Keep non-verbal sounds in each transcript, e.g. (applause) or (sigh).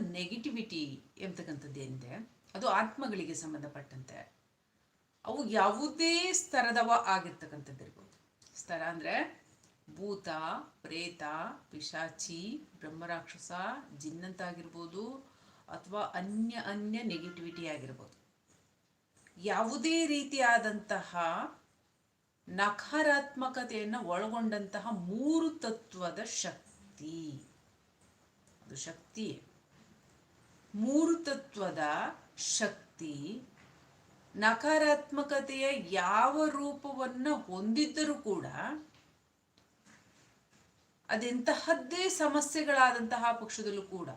Negativity ಎಂಬತಕ್ಕಂಥದ್ದು ಏನಿದೆ, ಅದು ಆತ್ಮಗಳಿಗೆ ಸಂಬಂಧಪಟ್ಟಂತೆ. ಅವು ಯಾವುದೇ ಸ್ತರದವ ಆಗಿರ್ತಕ್ಕಂಥದ್ದಿರ್ಬೋದು ಸ್ತರ ಅಂದರೆ ಭೂತ, ಪ್ರೇತ, ಪಿಶಾಚಿ, ಬ್ರಹ್ಮರಾಕ್ಷಸ, ಜಿನ್ನಂತಾಗಿರ್ಬೋದು ಅಥವಾ ಅನ್ಯ ಅನ್ಯ ನೆಗೆಟಿವಿಟಿ ಆಗಿರ್ಬೋದು. ಯಾವುದೇ ರೀತಿಯಾದಂತಹ ನಕಾರಾತ್ಮಕತೆಯನ್ನು ಒಳಗೊಂಡಂತಹ ಮೂರು ತತ್ವದ ಶಕ್ತಿ. ಅದು ಶಕ್ತಿಯೇ. ಮೂರು ತತ್ವದ ಶಕ್ತಿ ನಕಾರಾತ್ಮಕತೆಯ ಯಾವ ರೂಪವನ್ನು ಹೊಂದಿದ್ದರೂ ಕೂಡ ಅದೆಂತಹದ್ದೇ ಸಮಸ್ಯೆಗಳಾದಂತಹ ಪಕ್ಷದಲ್ಲೂ ಕೂಡ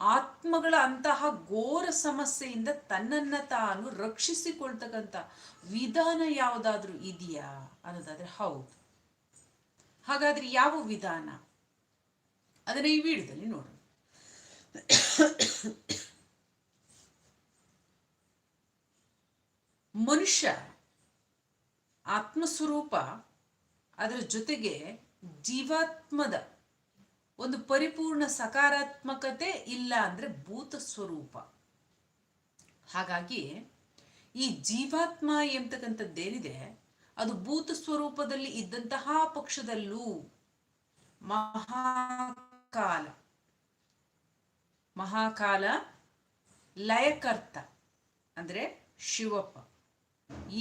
ಆತ್ಮಗಳ ಅಂತಹ ಘೋರ ಸಮಸ್ಯೆಯಿಂದ ತನ್ನನ್ನ ತಾನು ರಕ್ಷಿಸಿಕೊಳ್ತಕ್ಕಂಥ ವಿಧಾನ ಯಾವುದಾದ್ರೂ ಇದೆಯಾ ಅನ್ನೋದಾದ್ರೆ ಹೌದು. ಹಾಗಾದ್ರೆ ಯಾವ ವಿಧಾನ? ಅದನ್ನ ಈ ವಿಡಿಯೋದಲ್ಲಿ ನೋಡೋಣ. ಮನುಷ್ಯ ಆತ್ಮಸ್ವರೂಪ ಅದರ ಜೊತೆಗೆ ಜೀವಾತ್ಮದ ಒಂದು ಪರಿಪೂರ್ಣ ಸಕಾರಾತ್ಮಕತೆ ಇಲ್ಲ ಅಂದ್ರೆ ಭೂತ ಸ್ವರೂಪ. ಹಾಗಾಗಿ ಈ ಜೀವಾತ್ಮ ಎಂಬತಕ್ಕಂಥದ್ದೇನಿದೆ ಅದು ಭೂತ ಸ್ವರೂಪದಲ್ಲಿ ಇದ್ದಂತಹ ಪಕ್ಷದಲ್ಲೂ ಮಹಾಕಾಲ ಮಹಾಕಾಲ ಲಯಕರ್ತ ಅಂದರೆ ಶಿವಪ್ಪ.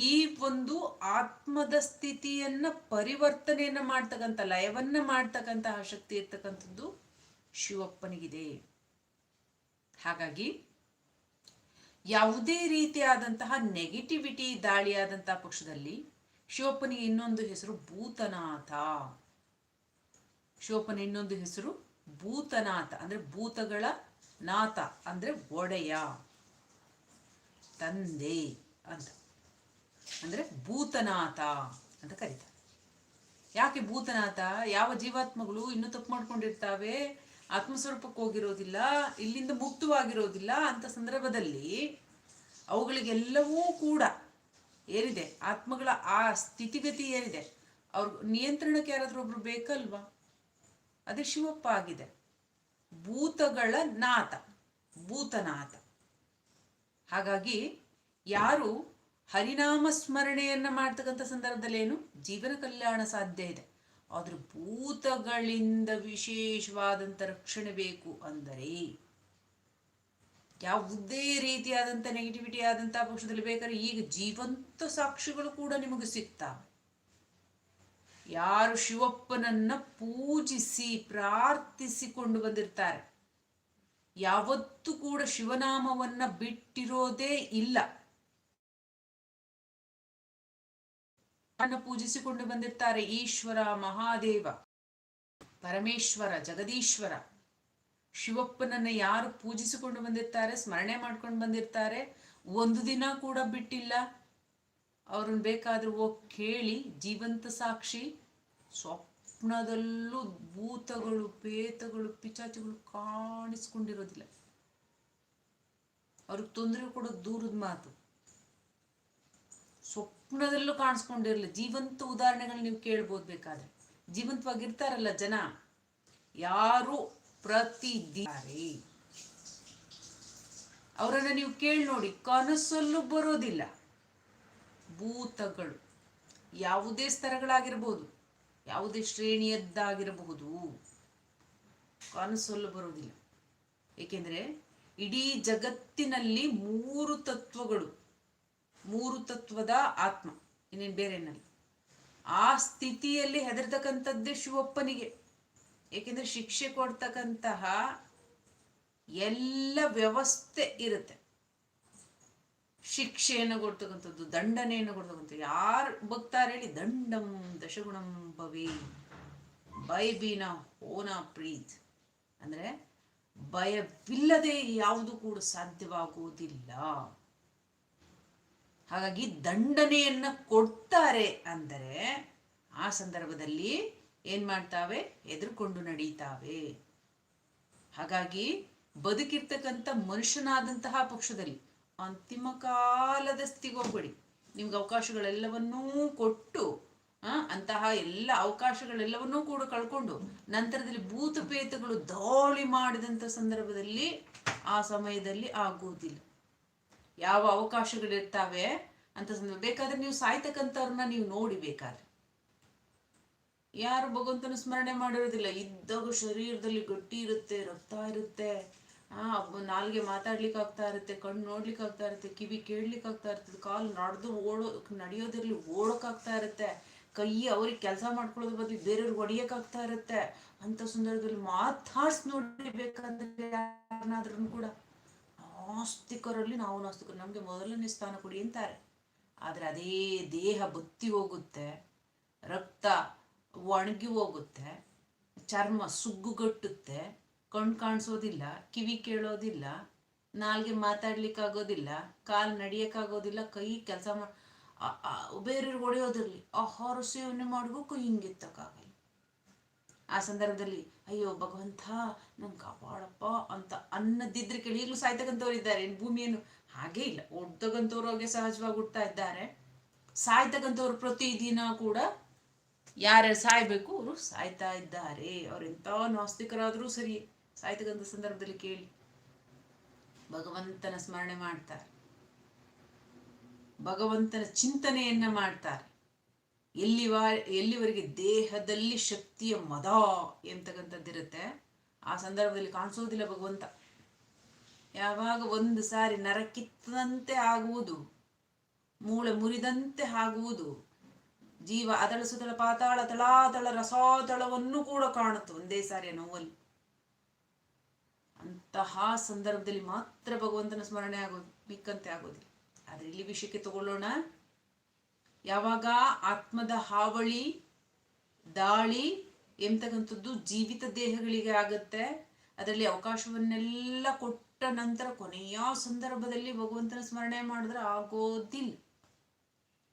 ಈ ಒಂದು ಆತ್ಮದ ಸ್ಥಿತಿಯನ್ನ ಪರಿವರ್ತನೆಯನ್ನ ಮಾಡ್ತಕ್ಕಂಥ, ಲಯವನ್ನ ಮಾಡ್ತಕ್ಕಂತಹ ಶಕ್ತಿ ಇರ್ತಕ್ಕಂಥದ್ದು ಶಿವಪ್ಪನಿಗಿದೆ. ಹಾಗಾಗಿ ಯಾವುದೇ ರೀತಿಯಾದಂತಹ ನೆಗೆಟಿವಿಟಿ ದಾಳಿಯಾದಂತಹ ಪಕ್ಷದಲ್ಲಿ ಶಿವಪ್ಪನಿಗೆ ಇನ್ನೊಂದು ಹೆಸರು ಭೂತನಾಥ. ಶಿವಪ್ಪನ ಇನ್ನೊಂದು ಹೆಸರು ಭೂತನಾಥ ಅಂದ್ರೆ ಭೂತಗಳ ನಾಥ ಅಂದರೆ ಒಡೆಯ. ತಂದೆ ಅಂತ. ಅಂದರೆ ಭೂತನಾಥ ಅಂತ ಕರೀತಾರೆ. ಯಾಕೆ ಭೂತನಾಥ? ಯಾವ ಜೀವಾತ್ಮಗಳು ಇನ್ನೂ ತಪ್ಪು ಮಾಡ್ಕೊಂಡಿರ್ತಾವೆ? ಆತ್ಮಸ್ವರೂಪಕ್ಕೆ ಹೋಗಿರೋದಿಲ್ಲ, ಇಲ್ಲಿಂದ ಮುಕ್ತವಾಗಿರೋದಿಲ್ಲ ಅಂತ ಸಂದರ್ಭದಲ್ಲಿ ಅವುಗಳಿಗೆಲ್ಲವೂ ಕೂಡ ಏನಿದೆ? ಆತ್ಮಗಳ ಆ ಸ್ಥಿತಿಗತಿ ಏನಿದೆ? ಅವ್ರ ನಿಯಂತ್ರಣಕ್ಕೆ ಯಾರಾದರೂ ಒಬ್ರು ಬೇಕಲ್ವಾ? ಅದೇ ಶಿವಪ್ಪ ಆಗಿದೆ. ಭೂತಗಳ ನಾಥ, ಭೂತನಾಥ. ಹಾಗಾಗಿ ಯಾರು ಹರಿನಾಮ ಸ್ಮರಣೆಯನ್ನ ಮಾಡ್ತಕ್ಕಂಥ ಸಂದರ್ಭದಲ್ಲಿ ಏನು? ಜೀವನ ಕಲ್ಯಾಣ ಸಾಧ್ಯ ಇದೆ. ಆದ್ರೆ ಭೂತಗಳಿಂದ ವಿಶೇಷವಾದಂಥ ರಕ್ಷಣೆ ಬೇಕು ಅಂದರೆ ಯಾವುದೇ ರೀತಿಯಾದಂಥ ನೆಗೆಟಿವಿಟಿ ಆದಂಥ ಪಕ್ಷದಲ್ಲಿ ಬೇಕಾದ್ರೆ ಈಗ ಜೀವಂತ ಸಾಕ್ಷಿಗಳು ಕೂಡ ನಿಮಗೆ ಸಿಗ್ತಾವೆ. ಯಾರು ಶಿವಪ್ಪನನ್ನ ಪೂಜಿಸಿ ಪ್ರಾರ್ಥಿಸಿಕೊಂಡು ಬಂದಿರ್ತಾರೆ. ಯಾವತ್ತೂ ಕೂಡ ಶಿವನಾಮವನ್ನ ಬಿಟ್ಟಿರೋದೇ ಇಲ್ಲ. ಪೂಜಿಸಿಕೊಂಡು ಬಂದಿರ್ತಾರೆ ಈಶ್ವರ, ಮಹಾದೇವ, ಪರಮೇಶ್ವರ, ಜಗದೀಶ್ವರ. ಶಿವಪ್ಪನನ್ನ ಯಾರು ಪೂಜಿಸಿಕೊಂಡು ಬಂದಿರ್ತಾರೆ, ಸ್ಮರಣೆ ಮಾಡ್ಕೊಂಡು ಬಂದಿರ್ತಾರೆ, ಒಂದು ದಿನ ಕೂಡ ಬಿಟ್ಟಿಲ್ಲ. ಅವ್ರನ್ನ ಬೇಕಾದ್ರೂ ಹೋಗಿ ಕೇಳಿ, ಜೀವಂತ ಸಾಕ್ಷಿ, ಸ್ವಪ್ನದಲ್ಲೂ ಭೂತಗಳು ಪೇತಗಳು ಪಿಚಾಚಿಗಳು ಕಾಣಿಸ್ಕೊಂಡಿರೋದಿಲ್ಲ. ಅವ್ರಿಗೆ ತೊಂದರೆ ಕೊಡೋದು ದೂರದ ಮಾತು. ಸ್ವಪ್ನದಲ್ಲೂ ಕಾಣಿಸ್ಕೊಂಡಿರಲ್ಲ ಜೀವಂತ ಉದಾಹರಣೆಗಳು ನೀವು ಕೇಳ್ಬೋದು ಬೇಕಾದ್ರೆ. ಜೀವಂತವಾಗಿರ್ತಾರಲ್ಲ ಜನ. ಯಾರು ಪ್ರತಿದಿನಾರೆ ಅವರನ್ನ ನೀವು ಕೇಳಿ ನೋಡಿ. ಕನಸಲ್ಲೂ ಬರೋದಿಲ್ಲ. ಭೂತಗಳು. ಯಾವುದೇ ಸ್ತರಗಳಾಗಿರಬಹುದು ಯಾವುದೇ ಶ್ರೇಣಿಯದ್ದಾಗಿರಬಹುದು. ಕನಸಲ್ಲೂ ಬರುವುದಿಲ್ಲ. ಏಕೆಂದರೆ ಇಡೀ ಜಗತ್ತಿನಲ್ಲಿ ಮೂರು ತತ್ವಗಳು, ಮೂರು ತತ್ವದ ಆತ್ಮ, ಇನ್ನೇನು ಬೇರೆನಲ್ಲಿ. ಆ ಸ್ಥಿತಿಯಲ್ಲಿ ಹೆದರ್ತಕ್ಕಂಥದ್ದೇ ಶಿವಪ್ಪನಿಗೆ. ಏಕೆಂದರೆ ಶಿಕ್ಷೆ ಕೊಡ್ತಕ್ಕಂತಹ ಎಲ್ಲ ವ್ಯವಸ್ಥೆ ಇರುತ್ತೆ. ಶಿಕ್ಷೆಯನ್ನು ಕೊಡ್ತಕ್ಕಂಥದ್ದು, ದಂಡನೆಯನ್ನು ಕೊಡ್ತಕ್ಕಂಥದ್ದು. ಯಾರು ಬಗ್ತಾರೆ ಹೇಳಿ, ದಂಡಂ ದಶಗುಣಂ ಭವಿ ಬೈಬಿನ ಓನ ಪ್ರೀತ್. ಅಂದ್ರೆ ಭಯವಿಲ್ಲದೆ ಯಾವುದು ಕೂಡ ಸಾಧ್ಯವಾಗುವುದಿಲ್ಲ. ಹಾಗಾಗಿ ದಂಡನೆಯನ್ನ ಕೊಡ್ತಾರೆ ಅಂದರೆ ಆ ಸಂದರ್ಭದಲ್ಲಿ ಏನ್ ಮಾಡ್ತಾವೆ? ಎದುರುಕೊಂಡು ನಡೀತಾವೆ. ಹಾಗಾಗಿ ಬದುಕಿರ್ತಕ್ಕಂಥ ಮನುಷ್ಯನಾದಂತಹ ಪಕ್ಷದಲ್ಲಿ ಅಂತಿಮ ಕಾಲದ ಸ್ಥಿತಿಗೆ ಹೋಗ್ಬೇಡಿ. ನಿಮ್ಗೆ ಅವಕಾಶಗಳೆಲ್ಲವನ್ನೂ ಕೊಟ್ಟು ಅಂತಹ ಎಲ್ಲ ಅವಕಾಶಗಳೆಲ್ಲವನ್ನೂ ಕೂಡ ಕಳ್ಕೊಂಡು ನಂತರದಲ್ಲಿ ಭೂತಪೇತಗಳು ದಾಳಿ ಮಾಡಿದಂಥ ಸಂದರ್ಭದಲ್ಲಿ ಆ ಸಮಯದಲ್ಲಿ ಆಗುವುದಿಲ್ಲ. ಯಾವ ಅವಕಾಶಗಳಿರ್ತಾವೆ ಅಂತ ಸಂದರ್ಭ ಬೇಕಾದ್ರೆ ನೀವು ಸಾಯ್ತಕ್ಕಂಥವ್ರನ್ನ ನೀವು ನೋಡಿ ಬೇಕಾದ್ರೆ. ಯಾರು ಭಗವಂತನ ಸ್ಮರಣೆ ಮಾಡಿರೋದಿಲ್ಲ. ಇದ್ದಾಗ ಶರೀರದಲ್ಲಿ ಗಟ್ಟಿ ಇರುತ್ತೆ, ರಕ್ತ ಇರುತ್ತೆ. ಆ ನಾಲ್ಗೆ ಮಾತಾಡ್ಲಿಕ್ಕೆ ಆಗ್ತಾ ಇರುತ್ತೆ, ಕಣ್ಣು ನೋಡ್ಲಿಕ್ಕೆ ಆಗ್ತಾ ಇರುತ್ತೆ, ಕಿವಿ ಕೇಳ್ಲಿಕ್ಕೆ ಆಗ್ತಾ ಇರ್ತದೆ ಕಾಲು ನಡೆದು ಓಡೋ, ನಡೆಯೋದಿರ್ಲಿ, ಓಡೋಕ್ಕಾಗ್ತಾ ಇರುತ್ತೆ, ಕೈ ಅವ್ರಿಗೆ ಕೆಲಸ ಮಾಡ್ಕೊಳ್ಳೋದ್ರ ಬದಲು ಬೇರೆಯವ್ರಿಗೆ ಹೊಡಿಯೋಕ್ಕಾಗ್ತಾ ಇರುತ್ತೆ. ಅಂತ ಸಂದರ್ಭದಲ್ಲಿ ಮಾತಾಡ್ಸ್ ನೋಡಿ ಬೇಕಾದ್ರೆ ಯಾರನ್ನಾದ್ರೂ ಕೂಡ. ನಾಸ್ತಿಕರಲ್ಲಿ ನಾವು ನಾಸ್ತಿಕರು, ನಮಗೆ ಮೊದಲನೇ ಸ್ಥಾನ ಕೊಡಿ ಅಂತಾರೆ. ಆದರೆ ಅದೇ ದೇಹ ಬತ್ತಿ ಹೋಗುತ್ತೆ, ರಕ್ತ ಒಣಗಿ ಹೋಗುತ್ತೆ, ಚರ್ಮ ಸುಗ್ಗುಗಟ್ಟುತ್ತೆ ಕಣ್ ಕಾಣಿಸೋದಿಲ್ಲ, ಕಿವಿ ಕೇಳೋದಿಲ್ಲ, ನಾಲ್ಗೆ ಮಾತಾಡ್ಲಿಕ್ಕಾಗೋದಿಲ್ಲ, ಕಾಲು ನಡಿಯೋಕ್ಕಾಗೋದಿಲ್ಲ, ಕೈ ಕೆಲಸ ಮಾ ಬೇರೆಯವ್ರಿಗೆ ಹೊಡೆಯೋದಿರಲಿ. ಆಹಾರ ಸೇವನೆ ಮಾಡಬೇಕು ಹಿಂಗೆತ್ತಕ್ಕಾಗಲ್ಲ ಆ ಸಂದರ್ಭದಲ್ಲಿ, ಅಯ್ಯೋ, ಭಗವಂತ, ನನ್ ಕಾಪಾಡಪ್ಪ ಅಂತ ಅನ್ನದಿದ್ರೆ ಕೇಳಿ ಈಗಲೂ ಸಾಯ್ತಕ್ಕಂಥವ್ರು ಇದ್ದಾರೆ. ಭೂಮಿಯನ್ನು ಹಾಗೇ ಇಲ್ಲ. ಹುಡ್ತಕ್ಕಂಥವ್ರು ಹಾಗೆ ಸಹಜವಾಗಿ ಹುಡ್ತಾ ಇದ್ದಾರೆ. ಸಾಯ್ತಕ್ಕಂಥವ್ರು ಪ್ರತಿದಿನ ಕೂಡ ಯಾರ್ಯಾರು ಸಾಯ್ಬೇಕು, ಅವರು ಸಾಯ್ತಾ ಇದ್ದಾರೆ. ಅವ್ರು ಎಂಥ ನಾಸ್ತಿಕರಾದರೂ ಸರಿ. ಸಾಯ್ತಕ್ಕಂಥ ಸಂದರ್ಭದಲ್ಲಿ ಕೇಳಿ. ಭಗವಂತನ ಸ್ಮರಣೆ ಮಾಡ್ತಾರೆ. ಭಗವಂತನ ಚಿಂತನೆಯನ್ನ ಮಾಡ್ತಾರೆ. ಎಲ್ಲಿವ ಎಲ್ಲಿವರೆಗೆ ದೇಹದಲ್ಲಿ ಶಕ್ತಿಯ ಮದ ಎಂತಕ್ಕಂಥದ್ದಿರುತ್ತೆ ಆ ಸಂದರ್ಭದಲ್ಲಿ ಕಾಣಿಸೋದಿಲ್ಲ ಭಗವಂತ. ಯಾವಾಗ ಒಂದು ಸಾರಿ ನರಕಿತ್ತದಂತೆ ಆಗುವುದು ಮೂಳೆ ಮುರಿದಂತೆ ಆಗುವುದು, ಜೀವ ಅದಳ ಸುತ್ತಲ ಪಾತಾಳ ತಳಾತಳ ರಸಾತಳವನ್ನು ಕೂಡ ಕಾಣುತ್ತೆ ಒಂದೇ ಸಾರಿಯ ನೋವಲ್ಲಿ. ಅಂತಹ ಸಂದರ್ಭದಲ್ಲಿ ಮಾತ್ರ ಭಗವಂತನ ಸ್ಮರಣೆ ಆಗೋದು ಮಿಕ್ಕಂತೆ ಆಗೋದಿಲ್ಲ. ಆದರೆ ಇಲ್ಲಿ ವಿಷಯಕ್ಕೆ ತಗೊಳ್ಳೋಣ. ಯಾವಾಗ ಆತ್ಮದ ಹಾವಳಿ, ದಾಳಿ ಎಂತಕ್ಕಂಥದ್ದು ಜೀವಿತ ದೇಹಗಳಿಗೆ ಆಗತ್ತೆ, ಅದರಲ್ಲಿ ಅವಕಾಶವನ್ನೆಲ್ಲ ಕೊಟ್ಟ ನಂತರ ಕೊನೆಯ ಸಂದರ್ಭದಲ್ಲಿ ಭಗವಂತನ ಸ್ಮರಣೆ ಮಾಡಿದ್ರೆ ಆಗೋದಿಲ್ಲ.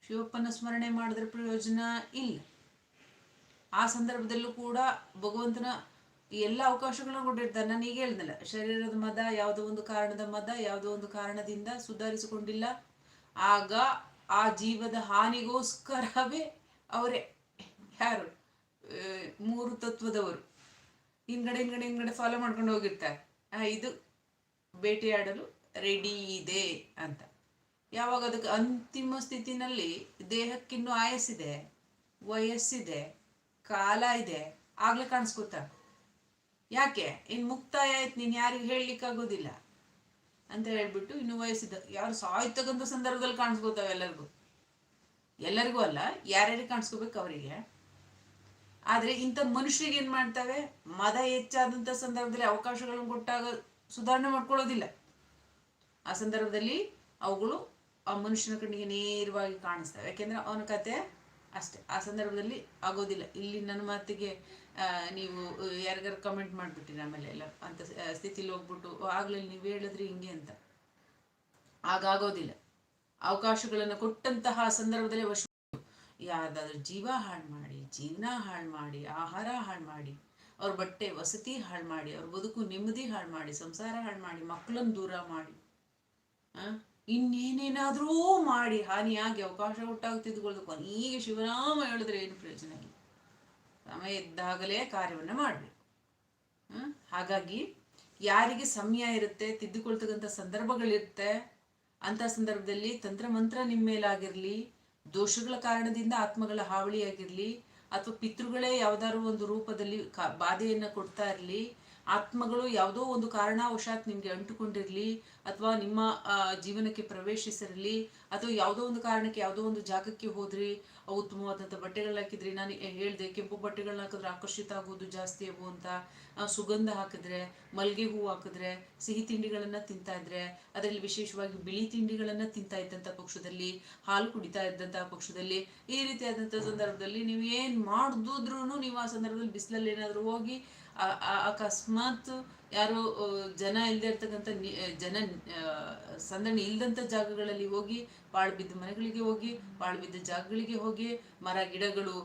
ಶಿವಪ್ಪನ ಸ್ಮರಣೆ ಮಾಡಿದ್ರೆ ಪ್ರಯೋಜನ ಇಲ್ಲ. ಆ ಸಂದರ್ಭದಲ್ಲೂ ಕೂಡ ಭಗವಂತನ ಎಲ್ಲ ಅವಕಾಶಗಳನ್ನು ಕೊಟ್ಟಿರ್ತಾರೆ. ನಾನು ಈಗ ಹೇಳ್ದಲ್ಲ, ಶರೀರದ ಮದ, ಯಾವುದೋ ಒಂದು ಕಾರಣದ ಮದ, ಯಾವುದೋ ಒಂದು ಕಾರಣದಿಂದ ಸುಧಾರಿಸಿಕೊಂಡಿಲ್ಲ. ಆಗ ಆ ಜೀವದ ಹಾನಿಗೋಸ್ಕರವೇ ಅವರೇ ಯಾರು? ಮೂರು ತತ್ವದವರು. ಹಿಂದ್ಗಡೆ ಹಿಂದ್ಗಡೆ ಹಿಂದ್ಗಡೆ ಫಾಲೋ ಮಾಡ್ಕೊಂಡು ಹೋಗಿರ್ತಾರೆ. ಇದು ಬೇಟೆಯಾಡಲು ರೆಡಿ ಇದೆ ಅಂತ. ಯಾವಾಗ ಅದಕ್ಕೆ ಅಂತಿಮ ಸ್ಥಿತಿನಲ್ಲಿ ದೇಹಕ್ಕಿನ್ನೂ ಆಯಸ್ಸಿದೆ, ವಯಸ್ಸಿದೆ, ಕಾಲ ಇದೆ, ಆಗ್ಲೇ ಕಾಣಿಸ್ಕೊತಾರೆ ಯಾಕೆ? ಇನ್ನು ಮುಕ್ತಾಯ ಆಯ್ತು ನೀನು ಯಾರಿಗೂ ಹೇಳಲಿಕ್ಕಾಗೋದಿಲ್ಲ ಅಂತ ಹೇಳ್ಬಿಟ್ಟು ಇನ್ನು ವಯಸ್ಸಿದ ಯಾರು ಸಾಯ್ತಕ್ಕಂಥ ಸಂದರ್ಭದಲ್ಲಿ ಕಾಣಿಸ್ಕೋತಾವೆ ಎಲ್ಲರಿಗೂ. ಎಲ್ಲರಿಗೂ ಅಲ್ಲ, ಯಾರ್ಯಾರಿಗೆ ಕಾಣಿಸ್ಕೋಬೇಕು ಅವರಿಗೆ. ಆದರೆ ಇಂಥ ಮನುಷ್ಯರಿಗೆ ಏನು ಮಾಡ್ತವೆ? ಮದ ಹೆಚ್ಚಾದಂತ ಸಂದರ್ಭದಲ್ಲಿ ಅವಕಾಶಗಳನ್ನು ಕೊಟ್ಟಾಗ ಸುಧಾರಣೆ ಮಾಡ್ಕೊಳ್ಳೋದಿಲ್ಲ. ಆ ಸಂದರ್ಭದಲ್ಲಿ ಅವುಗಳು ಆ ಮನುಷ್ಯನ ಕಣ್ಣಿಗೆ ನೇರವಾಗಿ ಕಾಣಿಸ್ತವೆ. ಯಾಕೆಂದ್ರೆ ಅವನ ಕತೆ ಅಷ್ಟೇ. ಆ ಸಂದರ್ಭದಲ್ಲಿ ಆಗೋದಿಲ್ಲ. ಇಲ್ಲಿ ನನ್ನ ಮಾತಿಗೆ ನೀವು ಯಾರಿಗಾರು ಕಮೆಂಟ್ ಮಾಡಿಬಿಟ್ಟಿರಿ ಆಮೇಲೆ ಎಲ್ಲ. ಅಂತ ಸ್ಥಿತಿಲಿ ಹೋಗ್ಬಿಟ್ಟು ಆಗ್ಲೇ ನೀವು ಹೇಳಿದ್ರಿ ಹಿಂಗೆ ಅಂತ. ಆಗಾಗೋದಿಲ್ಲ ಅವಕಾಶಗಳನ್ನು ಕೊಟ್ಟಂತಹ ಸಂದರ್ಭದಲ್ಲಿ ವಶ ಯಾರ್ದಾದ್ರೂ ಜೀವ ಹಾಳು ಮಾಡಿ, ಜೀವನ ಹಾಳು ಮಾಡಿ, ಆಹಾರ ಹಾಳು ಮಾಡಿ, ಅವ್ರ ಬಟ್ಟೆ ವಸತಿ ಹಾಳು ಮಾಡಿ, ಅವ್ರ ಬದುಕು ನೆಮ್ಮದಿ ಹಾಳು ಮಾಡಿ, ಸಂಸಾರ ಹಾಳು ಮಾಡಿ ಮಕ್ಕಳನ್ನು ದೂರ ಮಾಡಿ ಇನ್ನೇನೇನಾದ್ರೂ ಮಾಡಿ ಹಾನಿಯಾಗಿ ಅವಕಾಶ ಕೊಟ್ಟಾಗ ತಿದ್ದುಕೊಳ್ಳೋದು ಕೊನೆಗೆ ಶಿವರಾಮ ಹೇಳಿದ್ರೆ ಏನು ಪ್ರಯೋಜನ ಇಲ್ಲ. ಸಮಯ ಇದ್ದಾಗಲೇ ಕಾರ್ಯವನ್ನ ಮಾಡಬೇಕು. ಹಾಗಾಗಿ ಯಾರಿಗೆ ಸಮಯ ಇರುತ್ತೆ, ತಿದ್ದುಕೊಳ್ತಕ್ಕಂಥ ಸಂದರ್ಭಗಳಿರುತ್ತೆ ಅಂತ ಸಂದರ್ಭದಲ್ಲಿ ತಂತ್ರಮಂತ್ರ ನಿಮ್ಮ ಮೇಲಾಗಿರ್ಲಿ ದೋಷಗಳ ಕಾರಣದಿಂದ ಆತ್ಮಗಳ ಹಾವಳಿಯಾಗಿರಲಿ, ಅಥವಾ ಪಿತೃಗಳೇ ಯಾವ್ದಾದ್ರು ಒಂದು ರೂಪದಲ್ಲಿ ಕಾ, ಬಾಧೆಯನ್ನು ಕೊಡ್ತಾ ಇರಲಿ ಆತ್ಮಗಳು ಯಾವುದೋ ಒಂದು ಕಾರಣವಶಾತ್ ನಿಮ್ಗೆ ಅಂಟುಕೊಂಡಿರ್ಲಿ ಅಥವಾ ನಿಮ್ಮ ಜೀವನಕ್ಕೆ ಪ್ರವೇಶಿಸಿರಲಿ, ಅಥವಾ ಯಾವುದೋ ಒಂದು ಕಾರಣಕ್ಕೆ ಯಾವುದೋ ಒಂದು ಜಾಗಕ್ಕೆ ಹೋದ್ರಿ ಉತ್ತಮವಾದಂಥ ಬಟ್ಟೆಗಳನ್ನ ಹಾಕಿದ್ರಿ, ನಾನು ಹೇಳಿದೆ, ಕೆಂಪು ಬಟ್ಟೆಗಳನ್ನ ಹಾಕಿದ್ರೆ ಆಕರ್ಷಿತ ಆಗೋದು ಜಾಸ್ತಿ ಅವು ಅಂತ ಸುಗಂಧ ಹಾಕಿದ್ರೆ, ಮಲ್ಲಿಗೆ ಹೂವು ಹಾಕಿದ್ರೆ, ಸಿಹಿ ತಿಂಡಿಗಳನ್ನ ತಿಂತಾ ಇದ್ರೆ, ಅದರಲ್ಲಿ ವಿಶೇಷವಾಗಿ ಬಿಳಿ ತಿಂಡಿಗಳನ್ನ ತಿಂತಾ ಇದ್ದಂಥ ಪಕ್ಷದಲ್ಲಿ, ಹಾಲು ಕುಡಿತಾ ಇದ್ದಂತಹ ಪಕ್ಷದಲ್ಲಿ, ಈ ರೀತಿಯಾದಂಥ ಸಂದರ್ಭದಲ್ಲಿ ನೀವು ಏನ್ ಮಾಡಿದ್ರು ನೀವು ಆ ಸಂದರ್ಭದಲ್ಲಿ ಬಿಸಿಲಲ್ಲಿ ಏನಾದರೂ ಹೋಗಿ ಅಕಸ್ಮಾತ್ ಯಾರು ಜನ ಇಲ್ಲದೆ ಇರ್ತಕ್ಕಂಥ ಜನ ಸಂದಣಿ ಇಲ್ಲದಂಥ ಜಾಗಗಳಲ್ಲಿ ಹೋಗಿ, ಪಾಳು ಬಿದ್ದ ಮನೆಗಳಿಗೆ ಹೋಗಿ, ಪಾಳು ಬಿದ್ದ ಜಾಗಗಳಿಗೆ ಹೋಗಿ, ಮರ, ಗಿಡಗಳು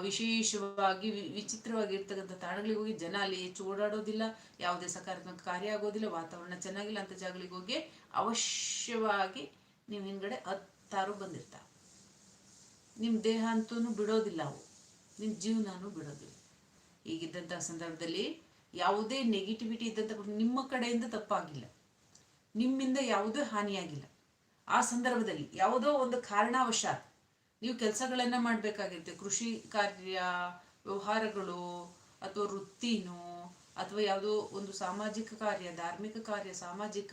ವಿಶೇಷವಾಗಿ ವಿಚಿತ್ರವಾಗಿ ವಿಚಿತ್ರವಾಗಿರ್ತಕ್ಕಂಥ ತಾಣಗಳಿಗೆ ಹೋಗಿ ಜನ ಅಲ್ಲಿ ಹೆಚ್ಚು ಓಡಾಡೋದಿಲ್ಲ, ಯಾವುದೇ ಸಕಾರಾತ್ಮಕ ಕಾರ್ಯ ಆಗೋದಿಲ್ಲ, ವಾತಾವರಣ ಚೆನ್ನಾಗಿಲ್ಲ ಅಂತ ಜಾಗಗಳಿಗೆ ಹೋಗಿ ಅವಶ್ಯವಾಗಿ ನೀವು ಹಿಂದ್ಗಡೆ ಹತ್ತಾರು ಬಂದಿರ್ತಾವೆ. ನಿಮ್ಮ ದೇಹ ಅಂತೂ ಬಿಡೋದಿಲ್ಲ ಅವು. ನಿಮ್ಮ ಜೀವನನೂ ಬಿಡೋದಿಲ್ಲ. ಈಗಿದ್ದಂಥ ಸಂದರ್ಭದಲ್ಲಿ ಯಾವುದೇ ನೆಗೆಟಿವಿಟಿ ಇದ್ದಂಥ ನಿಮ್ಮ ಕಡೆಯಿಂದ ತಪ್ಪಾಗಿಲ್ಲ. ನಿಮ್ಮಿಂದ ಯಾವುದೇ ಹಾನಿಯಾಗಿಲ್ಲ. ಆ ಸಂದರ್ಭದಲ್ಲಿ ಯಾವುದೋ ಒಂದು ಕಾರಣವಶಾತ್ ನೀವು ಕೆಲಸಗಳನ್ನು ಮಾಡಬೇಕಾಗಿರುತ್ತೆ. ಕೃಷಿ ಕಾರ್ಯ, ವ್ಯವಹಾರಗಳು ಅಥವಾ ವೃತ್ತಿನೋ ಅಥವಾ ಯಾವುದೋ ಒಂದು ಸಾಮಾಜಿಕ ಕಾರ್ಯ, ಧಾರ್ಮಿಕ ಕಾರ್ಯ, ಸಾಮಾಜಿಕ,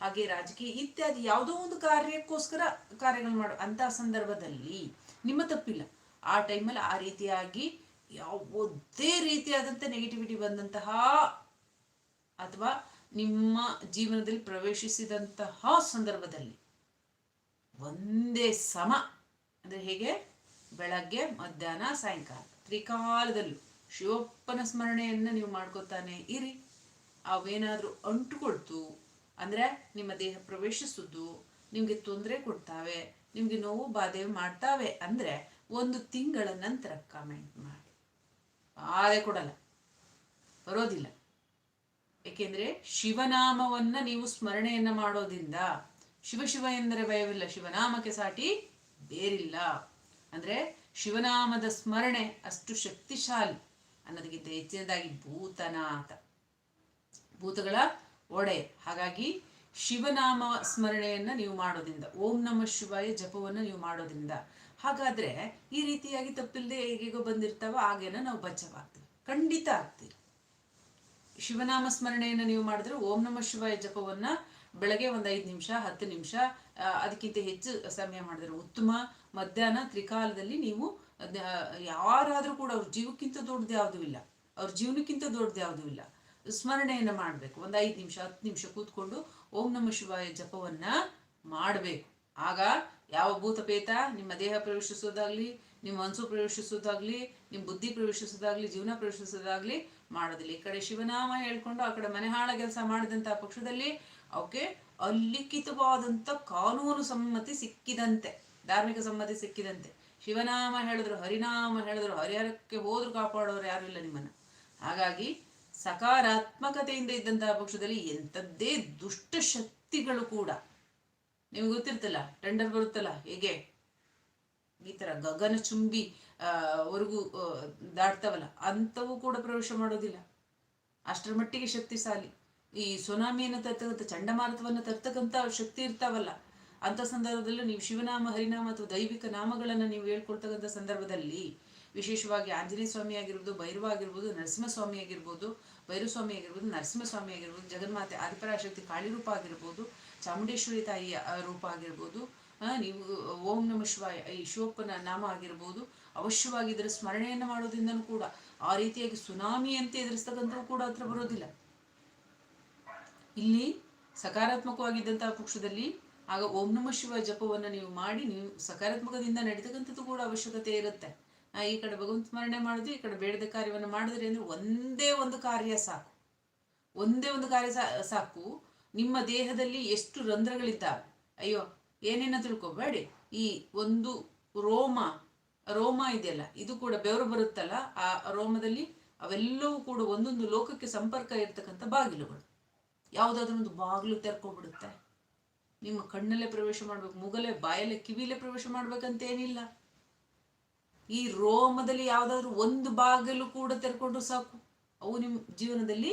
ಹಾಗೆ ರಾಜಕೀಯ ಇತ್ಯಾದಿ ಯಾವುದೋ ಒಂದು ಕಾರ್ಯಕ್ಕೋಸ್ಕರ ಕಾರ್ಯಗಳು ಮಾಡೋ ಅಂತ ಸಂದರ್ಭದಲ್ಲಿ ನಿಮ್ಮ ತಪ್ಪಿಲ್ಲ. ಆ ಟೈಮಲ್ಲಿ ಆ ರೀತಿಯಾಗಿ ಯಾವುದೇ ರೀತಿಯಾದಂಥ ನೆಗೆಟಿವಿಟಿ ಬಂದಂತಹ ಅಥವಾ ನಿಮ್ಮ ಜೀವನದಲ್ಲಿ ಪ್ರವೇಶಿಸಿದಂತಹ ಸಂದರ್ಭದಲ್ಲಿ ಒಂದೇ ಸಮ, ಅಂದರೆ ಹೇಗೆ? ಬೆಳಗ್ಗೆ, ಮಧ್ಯಾಹ್ನ, ಸಾಯಂಕಾಲ. ತ್ರಿಕಾಲದಲ್ಲೂ ಶಿವಪ್ಪನ ಸ್ಮರಣೆಯನ್ನು ನೀವು ಮಾಡ್ಕೋತಾನೆ ಇರಿ. ಅವೇನಾದರೂ ಅಂಟುಕೊಳ್ತು ಅಂದರೆ ನಿಮ್ಮ ದೇಹ ಪ್ರವೇಶಿಸೋದು, ನಿಮಗೆ ತೊಂದರೆ ಕೊಡ್ತಾವೆ, ನಿಮಗೆ ನೋವು ಬಾಧೆ ಮಾಡ್ತಾವೆ, ಅಂದರೆ ಒಂದು ತಿಂಗಳ ನಂತರ ಕಮೆಂಟ್ ಮಾಡಿ. ಬಾಧೆ ಕೊಡಲ್ಲ. ಬರೋದಿಲ್ಲ. ಏಕೆಂದರೆ ಶಿವನಾಮವನ್ನು ನೀವು ಸ್ಮರಣೆಯನ್ನು ಮಾಡೋದ್ರಿಂದ ಶಿವ ಶಿವ ಎಂದರೆ ಭಯವಿಲ್ಲ, ಶಿವನಾಮಕ್ಕೆ ಸಾಟಿ ಬೇರಿಲ್ಲ. ಅಂದರೆ ಶಿವನಾಮದ ಸ್ಮರಣೆ ಅಷ್ಟು ಶಕ್ತಿಶಾಲಿ ಅನ್ನೋದಕ್ಕಿಂತ ಹೆಚ್ಚಿನದಾಗಿ ಭೂತನಾಥ. ಭೂತಗಳ ಒಡೆ. ಹಾಗಾಗಿ ಶಿವನಾಮ ಸ್ಮರಣೆಯನ್ನ ನೀವು ಮಾಡೋದ್ರಿಂದ, ಓಂ ನಮ ಶಿವಾಯ ಜಪವನ್ನು ನೀವು ಮಾಡೋದ್ರಿಂದ. ಹಾಗಾದ್ರೆ ಈ ರೀತಿಯಾಗಿ ತಪ್ಪಿಲ್ಲದೆ ಹೇಗೇಗೋ ಬಂದಿರ್ತಾವ ಹಾಗೇನ ನಾವು ಬಚ್ಚವಾಗ್ತೀವಿ ಖಂಡಿತ ಆಗ್ತೀವಿ. ಶಿವನಾಮ ಸ್ಮರಣೆಯನ್ನು ನೀವು ಮಾಡಿದ್ರೆ ಓಂ ನಮ ಶಿವಾಯ ಜಪವನ್ನ ಬೆಳಗ್ಗೆ ಒಂದು ಐದು ನಿಮಿಷ, ಹತ್ತು ನಿಮಿಷ ಅದಕ್ಕಿಂತ ಹೆಚ್ಚು ಸಮಯ ಮಾಡಿದ್ರೆ ಉತ್ತಮ. ಮಧ್ಯಾಹ್ನ ತ್ರಿಕಾಲದಲ್ಲಿ ನೀವು ಯಾರಾದರೂ ಕೂಡ ಅವ್ರ ಜೀವಕ್ಕಿಂತ ದೊಡ್ಡದು ಯಾವುದೂ ಇಲ್ಲ. ಅವ್ರ ಜೀವನಕ್ಕಿಂತ ದೊಡ್ಡದು ಯಾವುದೂ ಇಲ್ಲ. ಸ್ಮರಣೆಯನ್ನು ಮಾಡಬೇಕು. ಒಂದು ಐದು ನಿಮಿಷ, ಹತ್ತು ನಿಮಿಷ ಕೂತ್ಕೊಂಡು ಓಂ ನಮ ಶಿವಾಯ ಜಪವನ್ನ ಮಾಡಬೇಕು. ಆಗ ಯಾವ ಭೂತಪೇತ ನಿಮ್ಮ ದೇಹ ಪ್ರವೇಶಿಸೋದಾಗ್ಲಿ ನಿಮ್ಮ ಮನಸ್ಸು ಪ್ರವೇಶಿಸೋದಾಗ್ಲಿ ನಿಮ್ಮ ಬುದ್ಧಿ ಪ್ರವೇಶಿಸೋದಾಗ್ಲಿ ಜೀವನ ಪ್ರವೇಶಿಸೋದಾಗ್ಲಿ ಮಾಡೋದಿಲ್ಲ. ಈ ಕಡೆ ಶಿವನಾಮ ಹೇಳ್ಕೊಂಡು ಆ ಕಡೆ ಮನೆಹಾಳ ಕೆಲಸ ಮಾಡಿದಂಥ ಪಕ್ಷದಲ್ಲಿ ಅವಕ್ಕೆ ಅಲಿಖಿತವಾದಂಥ ಕಾನೂನು ಸಮ್ಮತಿ ಸಿಕ್ಕಿದಂತೆ, ಧಾರ್ಮಿಕ ಸಮ್ಮತಿ ಸಿಕ್ಕಿದಂತೆ. ಶಿವನಾಮ ಹೇಳಿದ್ರು, ಹರಿನಾಮ ಹೇಳಿದ್ರು, ಹರಿಹರಕ್ಕೆ ಹೋದ್ರು ಕಾಪಾಡೋರು ಯಾರು ಇಲ್ಲ ನಿಮ್ಮನ್ನ. ಹಾಗಾಗಿ ಸಕಾರಾತ್ಮಕತೆಯಿಂದ ಇದ್ದಂತಹ ಪಕ್ಷದಲ್ಲಿ ಎಂಥದ್ದೇ ದುಷ್ಟ ಶಕ್ತಿಗಳು ಕೂಡ. ನಿಮ್ಗೆ ಗೊತ್ತಿರ್ತಲ್ಲ ಟೆಂಡರ್ ಬರುತ್ತಲ್ಲ, ಹೇಗೆ? ಈ ತರ ಗಗನ ಚುಂಬಿ ವರೆಗೂ ದಾಟ್ತಾವಲ್ಲ, ಅಂಥವು ಕೂಡ ಪ್ರವೇಶ ಮಾಡೋದಿಲ್ಲ. ಅಷ್ಟರ ಮಟ್ಟಿಗೆ ಶಕ್ತಿಶಾಲಿ ಈ ಸುನಾಮಿಯನ್ನು ತರ್ತಕ್ಕಂಥ, ಚಂಡಮಾರುತವನ್ನು ತರ್ತಕ್ಕಂಥ ಶಕ್ತಿ ಇರ್ತಾವಲ್ಲ ಅಂತ ಸಂದರ್ಭದಲ್ಲೂ ನೀವು ಶಿವನಾಮ, ಹರಿನಾಮ ಅಥವಾ ದೈವಿಕ ನಾಮಗಳನ್ನು ನೀವು ಹೇಳ್ಕೊಳ್ತಕ್ಕಂಥ ಸಂದರ್ಭದಲ್ಲಿ ವಿಶೇಷವಾಗಿ ಆಂಜನೇಯ ಸ್ವಾಮಿ ಆಗಿರ್ಬೋದು, ಭೈರವ ಆಗಿರ್ಬೋದು, ನರಸಿಂಹಸ್ವಾಮಿ ಆಗಿರ್ಬೋದು ಭೈರವಸ್ವಾಮಿ ಆಗಿರ್ಬೋದು, ನರಸಿಂಹಸ್ವಾಮಿ ಆಗಿರ್ಬೋದು, ಜಗನ್ಮಾತೆ ಆದಿಪರಾಶಕ್ತಿ ಕಾಳಿ ರೂಪ ಆಗಿರ್ಬೋದು, ಚಾಮುಂಡೇಶ್ವರಿ ತಾಯಿಯ ರೂಪ ಆಗಿರ್ಬೋದು ನೀವು ಓಂ ನಮ ಶಿವಾಯ, ಈ ಶಿವಪ್ಪನ ನಾಮ ಆಗಿರ್ಬೋದು ಅವಶ್ಯವಾಗಿ ಇದರ ಸ್ಮರಣೆಯನ್ನು ಮಾಡೋದ್ರಿಂದನೂ ಕೂಡ, ಆ ರೀತಿಯಾಗಿ ಸುನಾಮಿಯಂತೆ ಎದುರಿಸ್ತಕ್ಕಂಥವು ಕೂಡ ಹತ್ರ ಬರೋದಿಲ್ಲ. ಇಲ್ಲಿ ಸಕಾರಾತ್ಮಕವಾಗಿದ್ದಂತಹ ಪಕ್ಷದಲ್ಲಿ ಆಗ ಓಂ ನಮ ಶಿವ ಜಪವನ್ನು ನೀವು ಮಾಡಿ, ನೀವು ಸಕಾರಾತ್ಮಕದಿಂದ ನಡೀತಕ್ಕಂಥದ್ದು ಕೂಡ ಅವಶ್ಯಕತೆ ಇರುತ್ತೆ. ಈ ಕಡೆ ಭಗವಂತ ಸ್ಮರಣೆ ಮಾಡಿದ್ವಿ ಈ ಕಡೆ ಬೇಡದ ಕಾರ್ಯವನ್ನು ಮಾಡಿದ್ರಿ ಅಂದ್ರೆ ಒಂದೇ ಒಂದು ಕಾರ್ಯ ಸಾಕು. ಒಂದೇ ಒಂದು ಕಾರ್ಯ ಸಾಕು. ನಿಮ್ಮ ದೇಹದಲ್ಲಿ ಎಷ್ಟು ರಂಧ್ರಗಳಿದ್ದಾವೆ? ಅಯ್ಯೋ, ಏನೇನ ತಿಳ್ಕೊಬೇಡಿ. ಈ ಒಂದು ರೋಮ ರೋಮ ಇದೆಯಲ್ಲ, ಇದು ಕೂಡ ಬೆವರು ಬರುತ್ತಲ್ಲ, ಆ ರೋಮದಲ್ಲಿ ಅವೆಲ್ಲವೂ ಕೂಡ ಒಂದೊಂದು ಲೋಕಕ್ಕೆ ಸಂಪರ್ಕ ಇರ್ತಕ್ಕಂಥ ಬಾಗಿಲುಗಳು. ಯಾವುದಾದ್ರೂ ಒಂದು ಬಾಗಿಲು ತೆರ್ಕೊಬಿಡುತ್ತೆ. ನಿಮ್ಮ ಕಣ್ಣಲ್ಲೇ ಪ್ರವೇಶ ಮಾಡ್ಬೇಕು ಮುಗಲೇ ಬಾಯಲ್ಲೇ, ಕಿವಿಲೇ ಪ್ರವೇಶ ಮಾಡ್ಬೇಕಂತ ಏನಿಲ್ಲ ಈ ರೋಮದಲ್ಲಿ ಯಾವುದಾದ್ರೂ ಒಂದು ಬಾಗಿಲು ಕೂಡ ತೆರ್ಕೊಂಡು ಸಾಕು. ಅವು ನಿಮ್ಮ ಜೀವನದಲ್ಲಿ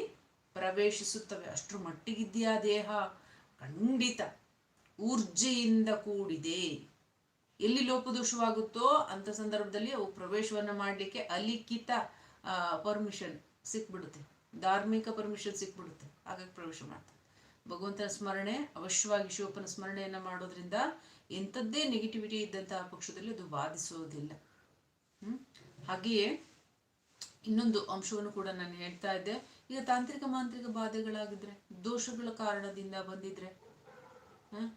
ಪ್ರವೇಶಿಸುತ್ತವೆ. ಅಷ್ಟರ ಮಟ್ಟಿಗಿದೆಯಾ ದೇಹ? ಖಂಡಿತ. ಊರ್ಜೆಯಿಂದ ಕೂಡಿದೆ. ಎಲ್ಲಿ ಲೋಪದೋಷವಾಗುತ್ತೋ ಅಂತ ಸಂದರ್ಭದಲ್ಲಿ ಅವು ಪ್ರವೇಶವನ್ನು ಮಾಡಲಿಕ್ಕೆ ಅಲಿಖಿತ ಪರ್ಮಿಷನ್ ಸಿಕ್ಬಿಡುತ್ತೆ. ಧಾರ್ಮಿಕ ಪರ್ಮಿಷನ್ ಸಿಕ್ಬಿಡುತ್ತೆ. ಹಾಗಾಗಿ ಪ್ರವೇಶ ಮಾಡ್ತಾರೆ. ಭಗವಂತನ ಸ್ಮರಣೆ, ಅವಶ್ಯವಾಗಿ ಶಿವಪ್ಪನ ಸ್ಮರಣೆಯನ್ನು ಮಾಡೋದ್ರಿಂದ ಎಂಥದ್ದೇ ನೆಗೆಟಿವಿಟಿ ಇದ್ದಂತಹ ಪಕ್ಷದಲ್ಲಿ ಅದು ಬಾಧಿಸೋದಿಲ್ಲ ಹಾಗೆಯೇ ಇನ್ನೊಂದು ಅಂಶವನ್ನು ಕೂಡ ನಾನು ಹೇಳ್ತಾ ಇದ್ದೆ. ಈಗ ತಾಂತ್ರಿಕ ಮಾಂತ್ರಿಕ ಬಾಧೆಗಳಾಗಿದ್ರೆ, ದೋಷಗಳ ಕಾರಣದಿಂದ ಬಂದಿದ್ರೆ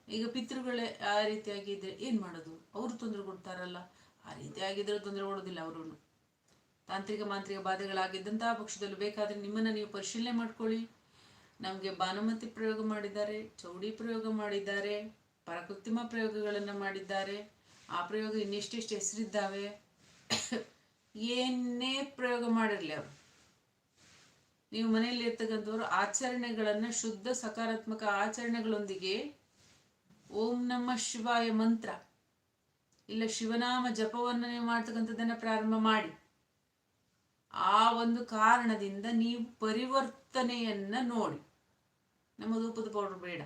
ಈಗ ಪಿತೃಗಳೇ ಆ ರೀತಿಯಾಗಿ ಇದ್ರೆ ಏನು ಮಾಡೋದು? ಅವರು ತೊಂದರೆ ಕೊಡ್ತಾರಲ್ಲ. ಆ ರೀತಿಯಾಗಿದ್ರೆ ತೊಂದರೆ ಕೊಡೋದಿಲ್ಲ ಅವರು ತಾಂತ್ರಿಕ ಮಾಂತ್ರಿಕ ಬಾಧೆಗಳಾಗಿದ್ದಂತಹ ಪಕ್ಷದಲ್ಲಿ ಬೇಕಾದರೆ ನಿಮ್ಮನ್ನು ನೀವು ಪರಿಶೀಲನೆ ಮಾಡ್ಕೊಳ್ಳಿ. ನಮಗೆ ಭಾನುಮತಿ ಪ್ರಯೋಗ ಮಾಡಿದ್ದಾರೆ, ಚೌಡಿ ಪ್ರಯೋಗ ಮಾಡಿದ್ದಾರೆ ಪರಕೃತಿಮ ಪ್ರಯೋಗಗಳನ್ನು ಮಾಡಿದ್ದಾರೆ. ಆ ಪ್ರಯೋಗ ಇನ್ನೆಷ್ಟೆಷ್ಟು ಹೆಸರಿದ್ದಾವೆ? (coughs) ಏನೇ ಪ್ರಯೋಗ ಮಾಡಿರಲಿ ಅವರು. ನೀವು ಮನೆಯಲ್ಲಿ ಇರ್ತಕ್ಕಂಥವ್ರು ಆಚರಣೆಗಳನ್ನು ಶುದ್ಧ ಸಕಾರಾತ್ಮಕ ಆಚರಣೆಗಳೊಂದಿಗೆ ಓಂ ನಮ್ಮ ಶಿವಾಯ ಮಂತ್ರ ಇಲ್ಲ ಶಿವನಾಮ ಜಪವನ್ನು ನೀವು ಮಾಡ್ತಕ್ಕಂಥದ್ದನ್ನ ಪ್ರಾರಂಭ ಮಾಡಿ. ಆ ಒಂದು ಕಾರಣದಿಂದ ನೀವು ಪರಿವರ್ತನೆಯನ್ನ ನೋಡಿ. ನಮ್ಮ ಧೂಪದ ಪೌಡರ್ ಬೇಡ.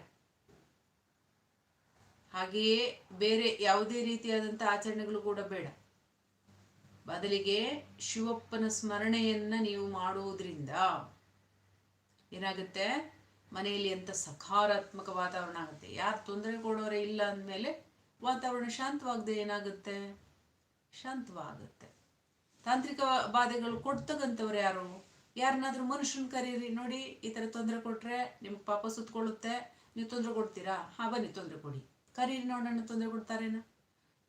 ಹಾಗೆಯೇ ಬೇರೆ ಯಾವುದೇ ರೀತಿಯಾದಂಥ ಆಚರಣೆಗಳು ಕೂಡ ಬೇಡ. ಬದಲಿಗೆ ಶಿವಪ್ಪನ ಸ್ಮರಣೆಯನ್ನ ನೀವು ಮಾಡುವುದರಿಂದ ಏನಾಗುತ್ತೆ? ಮನೆಯಲ್ಲಿ ಅಂತ ಸಕಾರಾತ್ಮಕ ವಾತಾವರಣ ಆಗುತ್ತೆ? ಯಾರು ತೊಂದರೆ ಕೊಡೋರೇ ಇಲ್ಲ ಅಂದಮೇಲೆ ವಾತಾವರಣ ಶಾಂತವಾಗದೆ ಏನಾಗುತ್ತೆ? ಶಾಂತವಾಗುತ್ತೆ. ತಾಂತ್ರಿಕ ಬಾಧೆಗಳು ಕೊಡ್ತಕ್ಕಂಥವ್ರು ಯಾರು? ಯಾರನ್ನಾದ್ರೂ ಮನುಷ್ಯನ ಕರೀರಿ, ನೋಡಿ ಈ ಥರ ತೊಂದರೆ ಕೊಟ್ರೆ ನಿಮ್ಗೆ ಪಾಪ ಸುತ್ಕೊಳ್ಳುತ್ತೆ. ನೀವು ತೊಂದರೆ ಕೊಡ್ತೀರಾ? ಹಾ, ಬನ್ನಿ ತೊಂದರೆ ಕೊಡಿ. ಕರೀರಿ ನೋಡೋಣ ತೊಂದರೆ ಕೊಡ್ತಾರೇನ?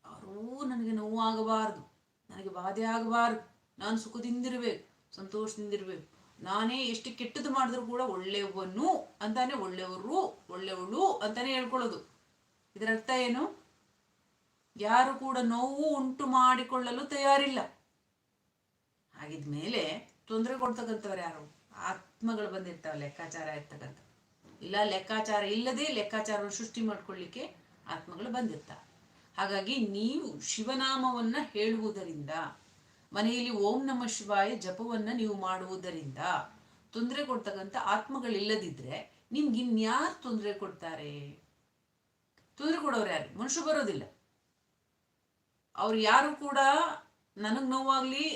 ಯಾರೂ ನನಗೆ ನೋವು ಆಗಬಾರ್ದು ನನಗೆ ಬಾಧೆ ಆಗಬಾರ್ದು. ನಾನು ಸುಖದಿಂದಿರಬೇಕು, ಸಂತೋಷದಿಂದಿರಬೇಕು. ನಾನೇ ಎಷ್ಟು ಕೆಟ್ಟದ್ದು ಮಾಡಿದ್ರು ಕೂಡ ಒಳ್ಳೆಯವನು ಅಂತಾನೆ ಒಳ್ಳೆಯವರು, ಒಳ್ಳೆಯವಳು ಅಂತಾನೆ ಹೇಳ್ಕೊಳ್ಳೋದು. ಇದರ ಅರ್ಥ ಏನು? ಯಾರು ಕೂಡ ನೋವು ಉಂಟು ಮಾಡಿಕೊಳ್ಳಲು ತಯಾರಿಲ್ಲ. ಹಾಗಿದ್ಮೇಲೆ ತೊಂದರೆ ಕೊಡ್ತಕ್ಕಂಥವ್ರು ಯಾರು? ಆತ್ಮಗಳು ಬಂದಿರ್ತಾವೆ, ಲೆಕ್ಕಾಚಾರ ಇರ್ತಕ್ಕಂಥ. ಇಲ್ಲ, ಲೆಕ್ಕಾಚಾರ ಇಲ್ಲದೆ ಲೆಕ್ಕಾಚಾರವನ್ನು ಸೃಷ್ಟಿ ಮಾಡ್ಕೊಳ್ಳಿಕ್ಕೆ ಆತ್ಮಗಳು ಬಂದಿರ್ತಾವೆ. ಹಾಗಾಗಿ ನೀವು ಶಿವನಾಮವನ್ನ ಹೇಳುವುದರಿಂದ, ಮನೆಯಲ್ಲಿ ಓಂ ನಮ ಶಿವಾಯ ಜಪವನ್ನ ನೀವು ಮಾಡುವುದರಿಂದ ತೊಂದರೆ ಕೊಡ್ತಕ್ಕಂಥ ಆತ್ಮಗಳಿಲ್ಲದಿದ್ರೆ ನಿಮ್ಗೆ ಇನ್ಯಾರು ತೊಂದರೆ ಕೊಡ್ತಾರೆ? ತೊಂದರೆ ಕೊಡೋರು ಯಾರು? ಮನುಷ್ಯ ಬರೋದಿಲ್ಲ. ಅವ್ರು ಯಾರು ಕೂಡ ನನಗೆ ನೋವಾಗ್ಲಿ,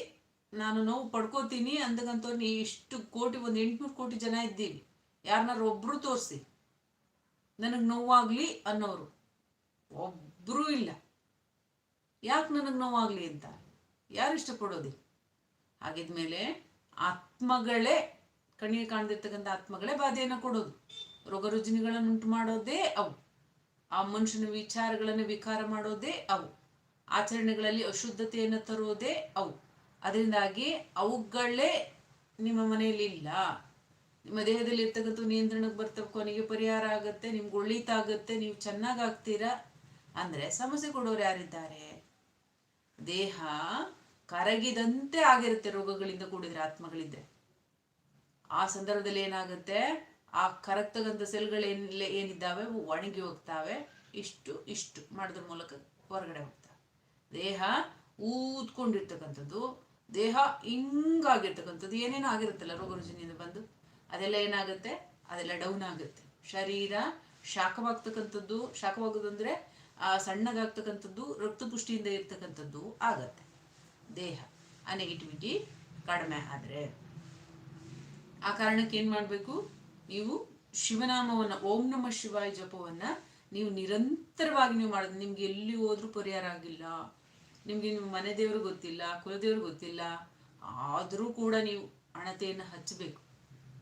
ನಾನು ನೋವು ಪಡ್ಕೋತೀನಿ ನೀ ಇಷ್ಟು ಕೋಟಿ, ಒಂದು ಎಂಟುನೂರು ಕೋಟಿ ಜನ ಇದ್ದೀವಿ. ಯಾರನ್ನಾರು ಒಬ್ರು ತೋರಿಸಿ, ನನಗೆ ನೋವಾಗ್ಲಿ ಅನ್ನೋರು. ಒಬ್ರೂ ಇಲ್ಲ. ಯಾಕೆ ನನಗೆ ನೋವಾಗಲಿ ಅಂತ? ಯಾರು ಇಷ್ಟಪಡೋದಿಲ್ಲ ಹಾಗಿದ್ಮೇಲೆ ಆತ್ಮಗಳೇ, ಕಣ್ಣಿಗೆ ಕಾಣದಿರ್ತಕ್ಕಂಥ ಆತ್ಮಗಳೇ ಬಾಧೆಯನ್ನು ಕೊಡೋದು. ರೋಗ ರುಜಿನಿಗಳನ್ನು ಉಂಟು ಮಾಡೋದೇ ಅವು. ಆ ಮನುಷ್ಯನ ವಿಚಾರಗಳನ್ನು ವಿಕಾರ ಮಾಡೋದೇ ಅವು. ಆಚರಣೆಗಳಲ್ಲಿ ಅಶುದ್ಧತೆಯನ್ನು ತರೋದೇ ಅವು. ಅದರಿಂದಾಗಿ ಅವುಗಳೇ ನಿಮ್ಮ ಮನೆಯಲ್ಲಿ ಇಲ್ಲ. ನಿಮ್ಮ ದೇಹದಲ್ಲಿ ಇರ್ತಕ್ಕಂಥ ನಿಯಂತ್ರಣಕ್ಕೆ ಬರ್ತವೆ ಕೊನೆಗೆ ಪರಿಹಾರ ಆಗುತ್ತೆ, ನಿಮ್ಗೆ ಒಳಿತಾಗುತ್ತೆ ನೀವು ಚೆನ್ನಾಗಾಗ್ತೀರಾ ಅಂದ್ರೆ ಸಮಸ್ಯೆ ಕೊಡೋರು ಯಾರಿದ್ದಾರೆ? ದೇಹ ಕರಗಿದಂತೆ ಆಗಿರುತ್ತೆ ರೋಗಗಳಿಂದ ಕೂಡಿದ್ರೆ, ಆತ್ಮಗಳಿದ್ರೆ. ಆ ಸಂದರ್ಭದಲ್ಲಿ ಏನಾಗುತ್ತೆ? ಆ ಕರಗ್ತಕ್ಕಂಥ ಸೆಲ್ಗಳು ಏನ್ ಏನಿದ್ದಾವೆ? ಒಣಗಿ ಹೋಗ್ತಾವೆ. ಇಷ್ಟು ಇಷ್ಟು ಮಾಡೋದ್ರ ಮೂಲಕ ಹೊರಗಡೆ ಹೋಗ್ತಾವೆ. ದೇಹ ಊದ್ಕೊಂಡಿರ್ತಕ್ಕಂಥದ್ದು, ದೇಹ ಹಿಂಗಾಗಿರ್ತಕ್ಕಂಥದ್ದು ಏನೇನೋ ಆಗಿರುತ್ತಲ್ಲ ರೋಗ ರುಜಿನಿಂದ ಬಂದು, ಅದೆಲ್ಲ ಏನಾಗುತ್ತೆ? ಅದೆಲ್ಲ ಡೌನ್ ಆಗುತ್ತೆ. ಶರೀರ ಶಾಖವಾಗ್ತಕ್ಕಂಥದ್ದು ಶಾಖವಾಗೋದು ಅಂದ್ರೆ ಆ ಸಣ್ಣಗಾಗ್ತಕ್ಕಂಥದ್ದು ರಕ್ತ ಪುಷ್ಟಿಯಿಂದ ಇರ್ತಕ್ಕಂಥದ್ದು ಆಗತ್ತೆ. ದೇಹ ಆ ನೆಗೆಟಿವಿಟಿ ಕಡಿಮೆ ಆದರೆ. ಆ ಕಾರಣಕ್ಕೆ ಏನು ಮಾಡಬೇಕು? ನೀವು ಶಿವನಾಮವನ್ನು, ಓಂ ನಮ ಶಿವಾಯ ಜಪವನ್ನು ನೀವು ನಿರಂತರವಾಗಿ ನೀವು ಮಾಡೋದು. ನಿಮ್ಗೆ ಎಲ್ಲಿ ಹೋದ್ರೂ ಪರಿಹಾರ ಆಗಿಲ್ಲ. ನಿಮಗೆ ನಿಮ್ಮ ಮನೆ ದೇವ್ರಿಗೆ ಗೊತ್ತಿಲ್ಲ, ಕುಲದೇವರು ಗೊತ್ತಿಲ್ಲ. ಆದರೂ ಕೂಡ ನೀವು ಹಣತೆಯನ್ನು ಹಚ್ಚಬೇಕು.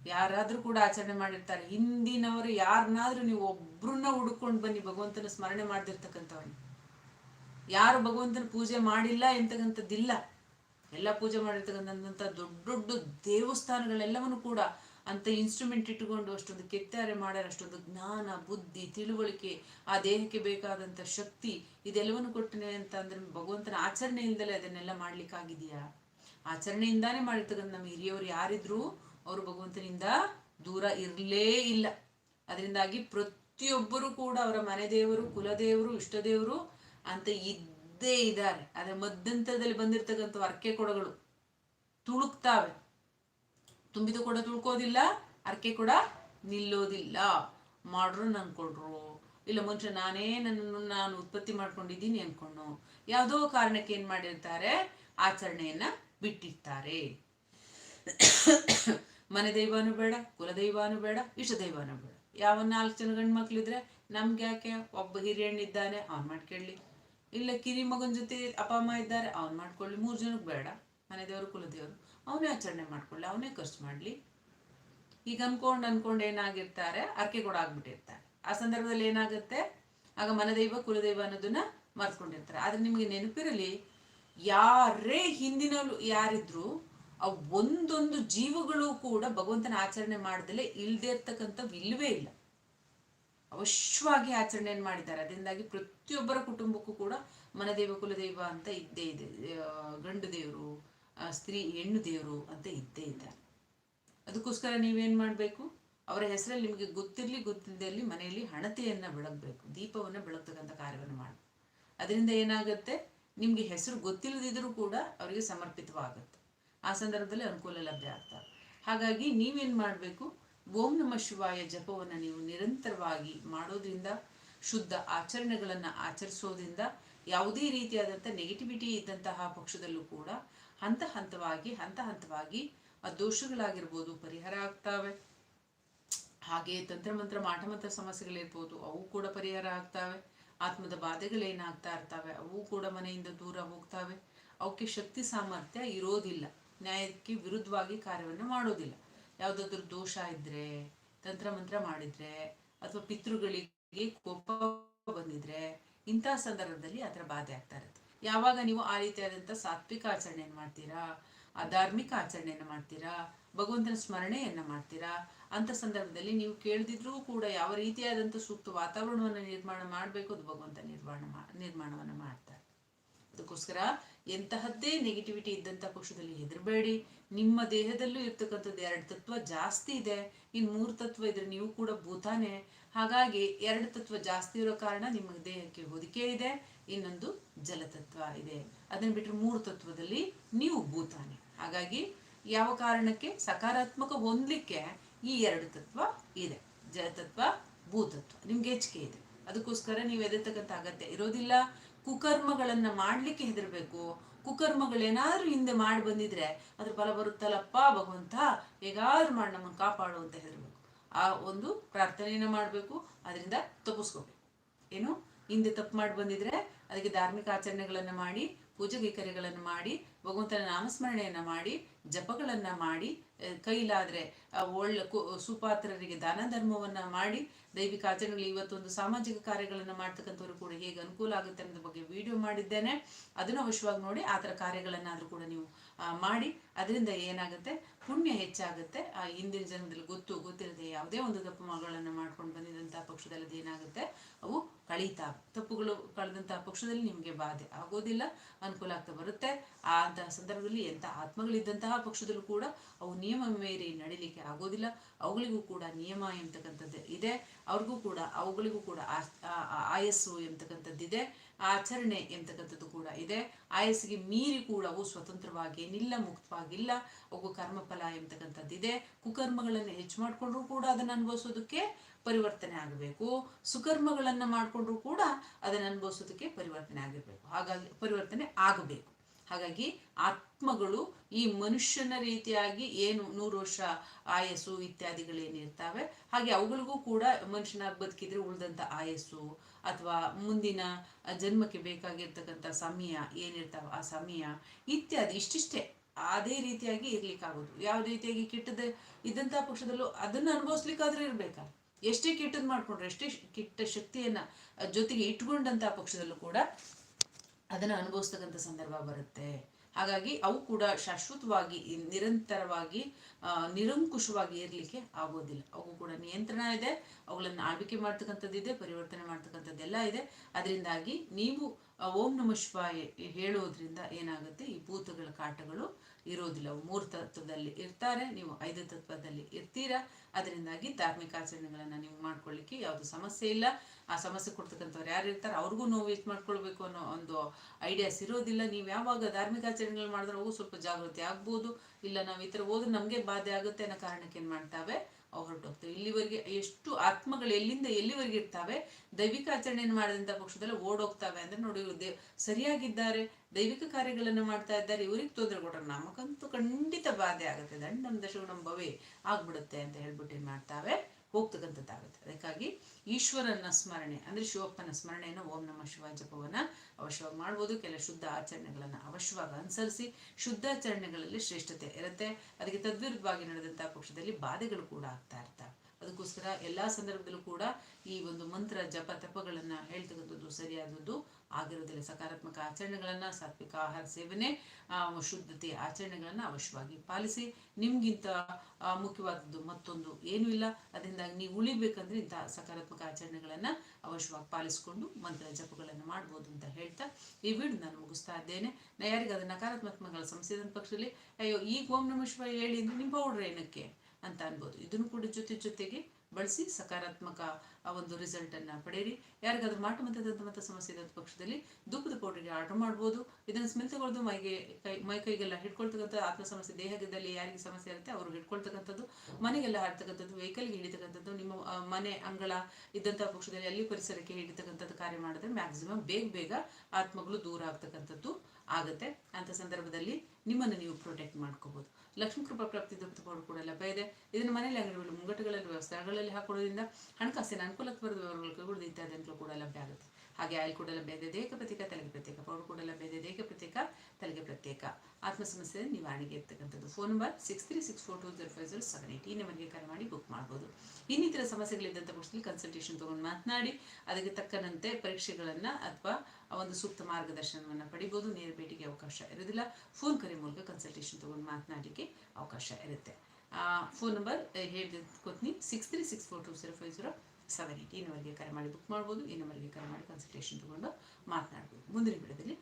ಯಾರಾದರೂ ಕೂಡ ಆಚರಣೆ ಮಾಡಿರ್ತಾರೆ. ಹಿಂದಿನವರು ಯಾರನ್ನಾದ್ರೂ ನೀವು ಒಬ್ರನ್ನ ಹುಡುಕೊಂಡು ಬನ್ನಿ, ಭಗವಂತನ ಸ್ಮರಣೆ ಮಾಡ್ದಿರ್ತಕ್ಕಂಥವ್ರನ್ನ ಯಾರು ಭಗವಂತನ ಪೂಜೆ ಮಾಡಿಲ್ಲ ಎಂತಕ್ಕಂಥದ್ದಿಲ್ಲ. ಎಲ್ಲ ಪೂಜೆ ಮಾಡಿರ್ತಕ್ಕಂಥ ದೊಡ್ಡ ದೊಡ್ಡ ದೇವಸ್ಥಾನಗಳೆಲ್ಲವನ್ನು ಕೂಡ ಅಂತ ಇನ್ಸ್ಟ್ರೂಮೆಂಟ್ ಇಟ್ಟುಕೊಂಡು ಅಷ್ಟೊಂದು ಕೆತ್ತಾರೆ ಮಾಡ್ಯಾರ, ಅಷ್ಟೊಂದು ಜ್ಞಾನ, ಬುದ್ಧಿ, ತಿಳುವಳಿಕೆ, ಆ ದೇಹಕ್ಕೆ ಬೇಕಾದಂಥ ಶಕ್ತಿ ಇದೆಲ್ಲವನ್ನು ಕೊಟ್ಟನೆ ಅಂತ ಅಂದ್ರೆ ಭಗವಂತನ ಆಚರಣೆಯಿಂದಲೇ ಅದನ್ನೆಲ್ಲ ಮಾಡ್ಲಿಕ್ಕಾಗಿದೆಯಾ? ಆಚರಣೆಯಿಂದಾನೇ ಮಾಡಿರ್ತಕ್ಕಂಥ ನಮ್ಮ ಹಿರಿಯವರು ಯಾರಿದ್ರು ಅವರು ಭಗವಂತನಿಂದ ದೂರ ಇರಲೇ ಇಲ್ಲ. ಅದರಿಂದಾಗಿ ಪ್ರತಿಯೊಬ್ಬರು ಕೂಡ ಅವರ ಮನೆ ದೇವರು ಕುಲದೇವರು ಇಷ್ಟದೇವರು ಅಂತ ಇದ್ದೇ ಇದ್ದಾರೆ. ಅದರ ಮಧ್ಯಂತರದಲ್ಲಿ ಬಂದಿರತಕ್ಕಂಥ ಅರ್ಕೆ ಕೊಡಗಳು ತುಳುಕ್ತಾವೆ. ತುಂಬಿದ ಕೂಡ ತುಳ್ಕೋದಿಲ್ಲ ಅರ್ಕೆ ಕೂಡ ನಿಲ್ಲೋದಿಲ್ಲ. ಮಾಡ್ರು ಅನ್ಕೊಂಡ್ರು ಇಲ್ಲ ಮುಂಚೆ ನಾನೇ ನನ್ನನ್ನು ನಾನು ಉತ್ಪತ್ತಿ ಮಾಡ್ಕೊಂಡಿದ್ದೀನಿ ಅನ್ಕೊಂಡು ಯಾವುದೋ ಕಾರಣಕ್ಕೆ ಏನ್ ಮಾಡಿರ್ತಾರೆ? ಆಚರಣೆಯನ್ನ ಬಿಟ್ಟಿರ್ತಾರೆ. ಮನೆ ದೈವನೂ ಬೇಡ, ಕುಲದೈವನೂ ಬೇಡ ಇಷ್ಟ ದೈವನೂ ಬೇಡ. ಯಾವ ನಾಲ್ಕು ಜನ ಗಂಡು ಮಕ್ಳಿದ್ರೆ ನಮ್ಗೆ ಯಾಕೆ? ಒಬ್ಬ ಹಿರಿಯಣ್ಣಿದ್ದಾನೆ, ಅವ್ನು ಮಾಡ್ಕೊಳ್ಳಿ. ಇಲ್ಲ ಕಿರಿ ಮಗನ ಜೊತೆ ಅಪ್ಪ, ಅಮ್ಮ ಇದ್ದಾರೆ, ಅವ್ನು ಮಾಡ್ಕೊಳ್ಳಿ. ಮೂರು ಜನಕ್ಕೆ ಬೇಡ, ಮನೆ ದೇವರು, ಕುಲದೇವರು. ಅವನೇ ಆಚರಣೆ ಮಾಡ್ಕೊಳ್ಳಿ, ಅವನೇ ಖರ್ಚು ಮಾಡಲಿ. ಈಗ ಅನ್ಕೊಂಡು ಅನ್ಕೊಂಡು ಏನಾಗಿರ್ತಾರೆ? ಅರ್ಕೆ ಕೂಡ ಆಗ್ಬಿಟ್ಟಿರ್ತಾರೆ. ಆ ಸಂದರ್ಭದಲ್ಲಿ ಏನಾಗುತ್ತೆ? ಆಗ ಮನದೈವ ಕುಲದೈವ ಅನ್ನೋದನ್ನ ಮರ್ತ್ಕೊಂಡಿರ್ತಾರೆ. ಆದ್ರೆ ನಿಮಗೆ ನೆನಪಿರಲಿ, ಯಾರೇ ಹಿಂದಿನವ್ರು ಯಾರಿದ್ರು ಆ ಒಂದೊಂದು ಜೀವಗಳು ಕೂಡ ಭಗವಂತನ ಆಚರಣೆ ಮಾಡ್ದಲೇ ಇಲ್ದೇ ಇರ್ತಕ್ಕಂಥವು ವಿಲ್ವೇ ಇಲ್ಲ. ಅವಶ್ಯವಾಗಿ ಆಚರಣೆಯನ್ನು ಮಾಡಿದ್ದಾರೆ. ಅದರಿಂದಾಗಿ ಪ್ರತಿಯೊಬ್ಬರ ಕುಟುಂಬಕ್ಕೂ ಕೂಡ ಮನದೇವ ಕುಲದೈವ ಅಂತ ಇದ್ದೇ ಇದೆ. ಗಂಡು ದೇವರು ಸ್ತ್ರೀ, ಹೆಣ್ಣು ದೇವರು ಅಂತ ಇದ್ದೇ ಇದ್ದಾರೆ. ಅದಕ್ಕೋಸ್ಕರ ನೀವೇನ್ ಮಾಡಬೇಕು? ಅವರ ಹೆಸರಲ್ಲಿ ನಿಮಗೆ ಗೊತ್ತಿರಲಿ ಗೊತ್ತಿದ್ದಲ್ಲಿ ಮನೆಯಲ್ಲಿ ಹಣತೆಯನ್ನ ಬೆಳಗಬೇಕು, ದೀಪವನ್ನು ಬೆಳಗ್ತಕ್ಕಂಥ ಕಾರ್ಯವನ್ನು ಮಾಡಿ ಅದರಿಂದ ಏನಾಗುತ್ತೆ? ನಿಮಗೆ ಹೆಸರು ಗೊತ್ತಿಲ್ಲದಿದ್ರೂ ಕೂಡ ಅವರಿಗೆ ಸಮರ್ಪಿತವಾಗುತ್ತೆ. ಆ ಸಂದರ್ಭದಲ್ಲಿ ಅನುಕೂಲ ಲಭ್ಯ ಆಗ್ತವೆ ಹಾಗಾಗಿ ನೀವೇನು ಮಾಡಬೇಕು? ಓಂ ನಮ ಶಿವಾಯ ಜಪವನ್ನು ನೀವು ನಿರಂತರವಾಗಿ ಮಾಡೋದ್ರಿಂದ, ಶುದ್ಧ ಆಚರಣೆಗಳನ್ನು ಆಚರಿಸೋದ್ರಿಂದ ಯಾವುದೇ ರೀತಿಯಾದಂಥ ನೆಗೆಟಿವಿಟಿ ಇದ್ದಂತಹ ಪಕ್ಷದಲ್ಲೂ ಕೂಡ ಹಂತ ಹಂತವಾಗಿ ಹಂತ ಹಂತವಾಗಿ ಆ ದೋಷಗಳಾಗಿರ್ಬೋದು ಪರಿಹಾರ ಆಗ್ತಾವೆ. ಹಾಗೆ ತಂತ್ರಮಂತ್ರ, ಮಾಟಮಂತ್ರ ಸಮಸ್ಯೆಗಳಿರ್ಬೋದು, ಅವು ಕೂಡ ಪರಿಹಾರ ಆಗ್ತಾವೆ. ಆತ್ಮದ ಬಾಧೆಗಳೇನಾಗ್ತಾ ಇರ್ತವೆ, ಅವು ಕೂಡ ಮನೆಯಿಂದ ದೂರ ಹೋಗ್ತಾವೆ. ಅವಕ್ಕೆ ಶಕ್ತಿ ಸಾಮರ್ಥ್ಯ ಇರೋದಿಲ್ಲ. ನ್ಯಾಯಕ್ಕೆ ವಿರುದ್ಧವಾಗಿ ಕಾರ್ಯವನ್ನು ಮಾಡೋದಿಲ್ಲ. ಯಾವುದಾದ್ರೂ ದೋಷ ಇದ್ರೆ ತಂತ್ರ ಮಂತ್ರ ಮಾಡಿದ್ರೆ, ಅಥವಾ ಪಿತೃಗಳಿಗೆ ಕೋಪ ಬಂದಿದ್ರೆ ಇಂತಹ ಸಂದರ್ಭದಲ್ಲಿ ಅದರ ಬಾಧೆ ಆಗ್ತಾ ಇರುತ್ತೆ. ಯಾವಾಗ ನೀವು ಆ ರೀತಿಯಾದಂಥ ಸಾತ್ವಿಕ ಆಚರಣೆಯನ್ನು ಮಾಡ್ತೀರಾ, ಅಧಾರ್ಮಿಕ ಧಾರ್ಮಿಕ ಆಚರಣೆಯನ್ನು ಮಾಡ್ತೀರಾ, ಭಗವಂತನ ಸ್ಮರಣೆಯನ್ನ ಮಾಡ್ತೀರಾ ಅಂತ ಸಂದರ್ಭದಲ್ಲಿ ನೀವು ಕೇಳದಿದ್ರೂ ಕೂಡ ಯಾವ ರೀತಿಯಾದಂಥ ಸೂಕ್ತ ವಾತಾವರಣವನ್ನು ನಿರ್ಮಾಣ ಮಾಡಬೇಕು, ಅದು ಭಗವಂತ ನಿರ್ಮಾಣ ನಿರ್ಮಾಣವನ್ನು ಮಾಡ್ತಾರೆ. ಅದಕ್ಕೋಸ್ಕರ ಎಂತಹದ್ದೇ ನೆಗೆಟಿವಿಟಿ ಇದ್ದಂಥ ಪಕ್ಷದಲ್ಲಿ ಹೆದರಬೇಡಿ. ನಿಮ್ಮ ದೇಹದಲ್ಲೂ ಇರ್ತಕ್ಕಂಥದ್ದು ಎರಡು ತತ್ವ ಜಾಸ್ತಿ ಇದೆ. ಇನ್ನು ಮೂರು ತತ್ವ ಇದ್ರೆ ನೀವು ಕೂಡ ಭೂತಾನೆ. ಹಾಗಾಗಿ ಎರಡು ತತ್ವ ಜಾಸ್ತಿ ಇರೋ ಕಾರಣ ನಿಮ್ಮ ದೇಹಕ್ಕೆ ಹೊದಿಕೆ ಇದೆ, ಇನ್ನೊಂದು ಜಲತತ್ವ ಇದೆ. ಅದನ್ನ ಬಿಟ್ಟರೆ ಮೂರು ತತ್ವದಲ್ಲಿ ನೀವು ಭೂತಾನೆ. ಹಾಗಾಗಿ ಯಾವ ಕಾರಣಕ್ಕೆ? ಸಕಾರಾತ್ಮಕ ಹೊಂದಲಿಕ್ಕೆ ಈ ಎರಡು ತತ್ವ ಇದೆ. ಜಲತತ್ವ, ಭೂತತ್ವ ನಿಮ್ಗೆ ಹೆಚ್ಚಿಗೆ ಇದೆ. ಅದಕ್ಕೋಸ್ಕರ ನೀವು ಎದರ್ತಕ್ಕಂಥ ಅಗತ್ಯ ಇರೋದಿಲ್ಲ. ಕುಕರ್ಮಗಳನ್ನ ಮಾಡ್ಲಿಕ್ಕೆ ಹೆದರ್ಬೇಕು. ಕುಕರ್ಮಗಳೇನಾದ್ರೂ ಹಿಂದೆ ಮಾಡಿ ಬಂದಿದ್ರೆ ಅದ್ರ ಫಲ ಬರುತ್ತಲ್ಲಪ್ಪ ಭಗವಂತ, ಹೇಗಾದ್ರೂ ಮಾಡಿ ನಮ್ಮನ್ನು ಕಾಪಾಡು ಅಂತ ಹೆದರ್ಬೇಕು. ಆ ಒಂದು ಪ್ರಾರ್ಥನೆಯನ್ನ ಮಾಡಬೇಕು ಅದರಿಂದ ತಪ್ಪಿಸ್ಕೋಬೇಕು. ಏನು? ಹಿಂದೆ ತಪ್ಪು ಮಾಡಿ ಬಂದಿದ್ರೆ ಅದಕ್ಕೆ ಧಾರ್ಮಿಕ ಆಚರಣೆಗಳನ್ನು ಮಾಡಿ ಪೂಜೆ ಕೈಕರ್ಯಗಳನ್ನು ಮಾಡಿ ಭಗವಂತನ ನಾಮಸ್ಮರಣೆಯನ್ನ ಮಾಡಿ, ಜಪಗಳನ್ನ ಮಾಡಿ ಕೈಲಾದ್ರೆ ಒಳ್ಳೆ ಸುಪಾತ್ರರಿಗೆ ದಾನ ಧರ್ಮವನ್ನ ಮಾಡಿ, ದೈವಿಕ ಆಚರಣೆಗಳು ಇವತ್ತೊಂದು ಸಾಮಾಜಿಕ ಕಾರ್ಯಗಳನ್ನು ಮಾಡ್ತಕ್ಕಂಥವ್ರು ಕೂಡ ಹೇಗೆ ಅನುಕೂಲ ಆಗುತ್ತೆ ಅನ್ನೋದ್ರ ಬಗ್ಗೆ ವಿಡಿಯೋ ಮಾಡಿದ್ದೇನೆ. ಅದನ್ನು ಅವಶ್ಯವಾಗಿ ನೋಡಿ ಆ ಥರ ಕಾರ್ಯಗಳನ್ನಾದ್ರೂ ಕೂಡ ನೀವು ಮಾಡಿ, ಅದರಿಂದ ಏನಾಗುತ್ತೆ? ಪುಣ್ಯ ಹೆಚ್ಚಾಗುತ್ತೆ. ಆ, ಹಿಂದಿನ ಜನ್ಮದಲ್ಲಿ ಗೊತ್ತು ಗೊತ್ತಿರದೆ ಯಾವುದೇ ಒಂದು ತಪ್ಪು ಮಗಳನ್ನು ಮಾಡ್ಕೊಂಡು ಬಂದಿದಂತಹ ಪಕ್ಷದಲ್ಲಿ ಅದೇನಾಗುತ್ತೆ ಅವು ಕಳೀತಾವೆ ತಪ್ಪುಗಳು ಕಳೆದಂತಹ ಪಕ್ಷದಲ್ಲಿ ನಿಮಗೆ ಬಾಧೆ ಆಗೋದಿಲ್ಲ, ಅನುಕೂಲ ಆಗ್ತಾ ಬರುತ್ತೆ. ಆ ಅಂತಹ ಸಂದರ್ಭದಲ್ಲಿ ಎಂತಹ ಆತ್ಮಗಳಿದ್ದಂತಹ ಪಕ್ಷದಲ್ಲೂ ಕೂಡ ಅವು ನಿಯಮ ಮೇರೆ ನಡೀಲಿಕ್ಕೆ ಆಗೋದಿಲ್ಲ. ಅವುಗಳಿಗೂ ಕೂಡ ನಿಯಮ ಎಂತಕ್ಕಂಥದ್ದು ಇದೆ. ಅವ್ರಿಗೂ ಕೂಡ, ಅವುಗಳಿಗೂ ಕೂಡ ಆಯಸ್ಸು ಎಂತಕ್ಕಂಥದ್ದು ಇದೆ ಆಚರಣೆ ಎಂತಕ್ಕಂಥದ್ದು ಕೂಡ ಇದೆ. ಆಯಸ್ಸಿಗೆ ಮೀರಿ ಕೂಡ ಅವು ಸ್ವತಂತ್ರವಾಗಿ ಏನಿಲ್ಲ ಮುಕ್ತವಾಗಿಲ್ಲ. ಅವು ಕರ್ಮಫಲ ಎಂತಕ್ಕಂಥದ್ದಿದೆ ಕುಕರ್ಮಗಳನ್ನು ಹೆಚ್ಚು ಮಾಡಿಕೊಂಡ್ರು ಕೂಡ ಅದನ್ನು ಅನುಭವಿಸೋದಕ್ಕೆ ಪರಿವರ್ತನೆ ಆಗಬೇಕು. ಸುಕರ್ಮಗಳನ್ನು ಮಾಡಿಕೊಂಡ್ರು ಕೂಡ ಅದನ್ನು ಅನುಭವಿಸೋದಕ್ಕೆ ಪರಿವರ್ತನೆ ಆಗಿರಬೇಕು. ಹಾಗಾಗಿ ಪರಿವರ್ತನೆ ಆಗಬೇಕು. ಹಾಗಾಗಿ ಆತ್ಮಗಳು ಈ ಮನುಷ್ಯನ ರೀತಿಯಾಗಿ ಏನು ನೂರು ವರ್ಷ ಆಯಸ್ಸು ಇತ್ಯಾದಿಗಳೇನಿರ್ತಾವೆ, ಹಾಗೆ ಅವುಗಳಿಗೂ ಕೂಡ ಮನುಷ್ಯನ ಬದುಕಿದ್ರೆ ಉಳಿದಂಥ ಆಯಸ್ಸು ಅಥವಾ ಮುಂದಿನ ಜನ್ಮಕ್ಕೆ ಬೇಕಾಗಿರ್ತಕ್ಕಂಥ ಸಮಯ ಏನಿರ್ತಾವ ಆ ಸಮಯ ಇತ್ಯಾದಿ ಇಷ್ಟಿಷ್ಟೇ. ಅದೇ ರೀತಿಯಾಗಿ ಇರ್ಲಿಕ್ಕಾಗೋದು. ಯಾವ ರೀತಿಯಾಗಿ ಕೆಟ್ಟದ ಇದ್ದಂಥ ಪಕ್ಷದಲ್ಲೂ ಅದನ್ನು ಅನುಭವಿಸ್ಲಿಕ್ಕಾದ್ರೆ ಇರ್ಬೇಕಾ? ಎಷ್ಟೇ ಕೆಟ್ಟದ್ದು ಮಾಡ್ಕೊಂಡ್ರೆ, ಎಷ್ಟೇ ಕೆಟ್ಟ ಶಕ್ತಿಯನ್ನ ಜೊತೆಗೆ ಇಟ್ಕೊಂಡಂಥ ಪಕ್ಷದಲ್ಲೂ ಕೂಡ ಅದನ್ನು ಅನುಭವಿಸ್ತಕ್ಕಂಥ ಸಂದರ್ಭ ಬರುತ್ತೆ. ಹಾಗಾಗಿ ಅವು ಕೂಡ ಶಾಶ್ವತವಾಗಿ ನಿರಂತರವಾಗಿ ನಿರಂಕುಶವಾಗಿ ಇರಲಿಕ್ಕೆ ಆಗೋದಿಲ್ಲ. ಅವು ಕೂಡ ನಿಯಂತ್ರಣ ಇದೆ, ಅವುಗಳನ್ನು ಆಳ್ವಿಕೆ ಮಾಡ್ತಕ್ಕಂಥದ್ದಿದೆ ಪರಿವರ್ತನೆ ಮಾಡ್ತಕ್ಕಂಥದ್ದೆಲ್ಲ ಇದೆ. ಅದರಿಂದಾಗಿ ನೀವು ಓಂ ನಮ ಶಿವಾಯ ಹೇಳೋದ್ರಿಂದ ಏನಾಗುತ್ತೆ? ಈ ಭೂತಗಳ ಕಾಟಗಳು ಇರೋದಿಲ್ಲ ಮೂರು ತತ್ವದಲ್ಲಿ ಇರ್ತಾರೆ, ನೀವು ಐದು ತತ್ವದಲ್ಲಿ ಇರ್ತೀರಾ. ಅದರಿಂದಾಗಿ ಧಾರ್ಮಿಕ ಆಚರಣೆಗಳನ್ನು ನೀವು ಮಾಡ್ಕೊಳ್ಳಿಕ್ಕೆ ಯಾವುದು ಸಮಸ್ಯೆ ಇಲ್ಲ. ಆ ಸಮಸ್ಯೆ ಕೊಡ್ತಕ್ಕಂಥವ್ರು ಯಾರು ಇರ್ತಾರೆ, ಅವ್ರಿಗೂ ನೋವು ಎಷ್ಟು ಮಾಡ್ಕೊಳ್ಬೇಕು ಅನ್ನೋ ಒಂದು ಐಡಿಯಾಸ್ ಇರೋದಿಲ್ಲ ನೀವು ಯಾವಾಗ ಧಾರ್ಮಿಕ ಆಚರಣೆಗಳು ಮಾಡಿದ್ರೆ ಅವು ಸ್ವಲ್ಪ ಜಾಗೃತಿ ಆಗ್ಬೋದು. ಇಲ್ಲ ನಾವು ಈ ಥರ ಹೋದ್ರೆ ನಮಗೆ ಬಾಧೆ ಆಗುತ್ತೆ ಅನ್ನೋ ಕಾರಣಕ್ಕೆ ಏನು ಮಾಡ್ತಾವೆ? ಅವು ಹೊರಟೋಗ್ತವೆ ಇಲ್ಲಿವರೆಗೆ ಎಷ್ಟು ಆತ್ಮಗಳು ಎಲ್ಲಿಂದ ಎಲ್ಲಿವರೆಗೆ ಇರ್ತಾವೆ? ದೈವಿಕ ಆಚರಣೆಯನ್ನು ಮಾಡಿದಂಥ ಪಕ್ಷದಲ್ಲಿ ಓಡೋಗ್ತವೆ ಅಂದ್ರೆ ನೋಡಿ ಇವರು ದೇವ್ ಸರಿಯಾಗಿದ್ದಾರೆ, ದೈವಿಕ ಕಾರ್ಯಗಳನ್ನು ಮಾಡ್ತಾ ಇದ್ದಾರೆ, ಇವ್ರಿಗೆ ತೊಂದರೆ ಕೊಟ್ಟರೆ ನಮಗಂತೂ ಖಂಡಿತ ಬಾಧೆ ಆಗುತ್ತೆ. ದಂಡಂ ನಮ್ಮ ಭವೇ ಆಗ್ಬಿಡುತ್ತೆ ಅಂತ ಹೇಳ್ಬಿಟ್ಟು ಏನ್ ಮಾಡ್ತಾವೆ? ಹೋಗ್ತಕ್ಕಂಥದ್ದಾಗುತ್ತೆ. ಅದಕ್ಕಾಗಿ ಈಶ್ವರನ ಸ್ಮರಣೆ, ಅಂದ್ರೆ ಶಿವಪ್ಪನ ಸ್ಮರಣೆಯನ್ನು ಓಂ ನಮ್ಮ ಶಿವ ಜಪವನ್ನ ಅವಶ್ಯವಾಗಿ ಮಾಡ್ಬೋದು. ಕೆಲ ಶುದ್ಧ ಆಚರಣೆಗಳನ್ನು ಅವಶ್ಯವಾಗಿ ಅನುಸರಿಸಿ ಶುದ್ಧಾಚರಣೆಗಳಲ್ಲಿ ಶ್ರೇಷ್ಠತೆ ಇರುತ್ತೆ. ಅದಕ್ಕೆ ತದ್ವಿರುದ್ಧವಾಗಿ ನಡೆದಂತಹ ಪಕ್ಷದಲ್ಲಿ ಬಾಧೆಗಳು ಕೂಡ ಆಗ್ತಾ ಇರ್ತವೆ. ಅದಕ್ಕೋಸ್ಕರ ಎಲ್ಲಾ ಸಂದರ್ಭದಲ್ಲೂ ಕೂಡ ಈ ಒಂದು ಮಂತ್ರ, ಜಪ, ತಪಗಳನ್ನ ಹೇಳ್ತಕ್ಕಂಥದ್ದು ಸರಿಯಾದದ್ದು ಆಗಿರೋದಿಲ್ಲ. ಸಕಾರಾತ್ಮಕ ಆಚರಣೆಗಳನ್ನ, ಸಾತ್ವಿಕ ಆಹಾರ ಸೇವನೆ ಶುದ್ಧತೆ ಆಚರಣೆಗಳನ್ನ ಅವಶ್ಯವಾಗಿ ಪಾಲಿಸಿ. ನಿಮ್ಗಿಂತ ಮುಖ್ಯವಾದದ್ದು ಮತ್ತೊಂದು ಏನೂ ಇಲ್ಲ. ಅದರಿಂದಾಗಿ ನೀವು ಉಳಿಬೇಕಂದ್ರೆ ಇಂತಹ ಸಕಾರಾತ್ಮಕ ಆಚರಣೆಗಳನ್ನ ಅವಶ್ಯವಾಗಿ ಪಾಲಿಸಿಕೊಂಡು ಮಂತ್ರ, ಜಪಗಳನ್ನು ಮಾಡ್ಬೋದು ಅಂತ ಹೇಳ್ತಾ ಈ ವಿಡಿಯೋ ನಾನು ಮುಗಿಸ್ತಾ ಇದ್ದೇನೆ. ನಾ ಯಾರಿಗೆ ಅದು ನಕಾರಾತ್ಮಕಗಳ ಸಂಸ್ಥೆ ಪಕ್ಷದಲ್ಲಿ, ಅಯ್ಯೋ, ಈಗ ಓಂ ನಮ ಶಿವಾಯ ಹೇಳಿ ಅಂದ್ರೆ ನಿಮ್ಮ ಪೌಡ್ರ್ ಏನಕ್ಕೆ ಅಂತ ಅನ್ಬೋದು. ಇದನ್ನು ಕೂಡ ಜೊತೆ ಜೊತೆಗೆ ಬಳಸಿ ಸಕಾರಾತ್ಮಕ, ಆ, ಒಂದು ರಿಸಲ್ಟನ್ನು ಪಡೆಯಿರಿ. ಯಾರಿಗಾದ್ರೂ ಮಾಟ ಮತ್ತು ದಂತಮಂತ ಸಮಸ್ಯೆ ಇದ್ದಂಥ ಪಕ್ಷದಲ್ಲಿ ಧೂಪದ ಪೌಡರ್ಗೆ ಆರ್ಡರ್ ಮಾಡ್ಬೋದು. ಇದನ್ನು ಸ್ಮೆಲ್ ತಗೊಳ್ಳೋದು ಮೈಗೆ, ಕೈ, ಮೈ ಕೈಗೆಲ್ಲ ಹಿಡ್ಕೊಳ್ತಕ್ಕಂಥ ಆತ್ಮ ಸಮಸ್ಯೆ ದೇಹದಲ್ಲಿ ಯಾರಿಗೆ ಸಮಸ್ಯೆ ಇರುತ್ತೆ ಅವರು ಹಿಡ್ಕೊಳ್ತಕ್ಕಂಥದ್ದು, ಮನೆಗೆಲ್ಲ ಹಾಡ್ತಕ್ಕಂಥದ್ದು ವೆಹಿಕಲ್ಗೆ ಹಿಡಿತಕ್ಕಂಥದ್ದು, ನಿಮ್ಮ ಮನೆ ಅಂಗಳ ಇದ್ದಂಥ ಪಕ್ಷದಲ್ಲಿ ಅಲ್ಲಿ ಪರಿಸರಕ್ಕೆ ಹಿಡಿತಕ್ಕಂಥದ್ದು ಕಾರ್ಯ ಮಾಡಿದ್ರೆ ಮ್ಯಾಕ್ಸಿಮಮ್ ಬೇಗ ಬೇಗ ಆತ್ಮಗಳು ದೂರ ಆಗ್ತಕ್ಕಂಥದ್ದು. ಆಗುತ್ತೆ. ಅಂತ ಸಂದರ್ಭದಲ್ಲಿ ನಿಮ್ಮನ್ನು ನೀವು ಪ್ರೊಟೆಕ್ಟ್ ಮಾಡ್ಕೋಬಹುದು ಲಕ್ಷ್ಮೀ ಕೃಪಾ ಪ್ರಾಪ್ತಿ ಪೌಡರ್ ಕೂಡ ಲಭ್ಯ ಇದೆ. ಇದನ್ನು ಮನೆಯಲ್ಲಿ ಅಂಗಡಿಗಳು ಮುಂಗಟ್ಟುಗಳಲ್ಲಿ ವ್ಯವಸ್ಥೆಗಳಲ್ಲಿ ಹಾಕೊಳ್ಳೋದ್ರಿಂದ ಹಣಕಾಸಿನ ಅನುಕೂಲಕ್ಕೆ ಬರದ ಕೂಡ ಇತ್ಯಾದಿಗಳು ಕೂಡ ಲಭ್ಯ ಆಗುತ್ತೆ. ಹಾಗೆ ಆಯಿಲ್ ಕೂಡ ದೇಹಕ್ಕೆ ಪ್ರತ್ಯೇಕ, ತಲೆಗೆ ಪ್ರತ್ಯೇಕ, ಪೌಡರ್ ಕೂಡ ದೇಹಕ್ಕೆ ಪ್ರತ್ಯೇಕ, ತಲೆಗೆ ಪ್ರತ್ಯೇಕ. ಆತ್ಮ ಸಮಸ್ಯೆ ನಿವಾರಣೆಗೆ ಇರ್ತಕ್ಕಂಥದ್ದು. Phone number six three six four two zero five zero seven eight ಈ ನಂಬರ್ಗೆ ಕರೆ ಮಾಡಿ ಬುಕ್ ಮಾಡ್ಬೋದು. ಇನ್ನಿತರ ಸಮಸ್ಯೆಗಳಿದ್ದಂಥ ಪಕ್ಷದಲ್ಲಿ ಕನ್ಸಲ್ಟೇಷನ್ ತೊಗೊಂಡು ಮಾತನಾಡಿ, ಅದಕ್ಕೆ ತಕ್ಕನಂತೆ ಪರೀಕ್ಷೆಗಳನ್ನು ಅಥವಾ ಒಂದು ಸೂಕ್ತ ಮಾರ್ಗದರ್ಶನವನ್ನು ಪಡಿಬೋದು. ನೇರ ಭೇಟಿಗೆ ಅವಕಾಶ ಇರೋದಿಲ್ಲ ಫೋನ್ ಕರೆ ಮೂಲಕ ಕನ್ಸಲ್ಟೇಷನ್ ತೊಗೊಂಡು ಮಾತನಾಡಲಿಕ್ಕೆ ಅವಕಾಶ ಇರುತ್ತೆ. Phone number ಹೇಳ್ಕೊತೀನಿ six three six four two zero five zero seven eight ಈ ಕರೆ ಮಾಡಿ ಬುಕ್ ಮಾಡ್ಬೋದು, ಈ ನಂಬರ್ಗೆ ಕರೆ ಮಾಡಿ ಕನ್ಸಲ್ಟೇಷನ್ ತೊಗೊಂಡು ಮಾತನಾಡ್ಬೋದು. ಮುಂದಿನ ವಿಡಿಯೋದಲ್ಲಿ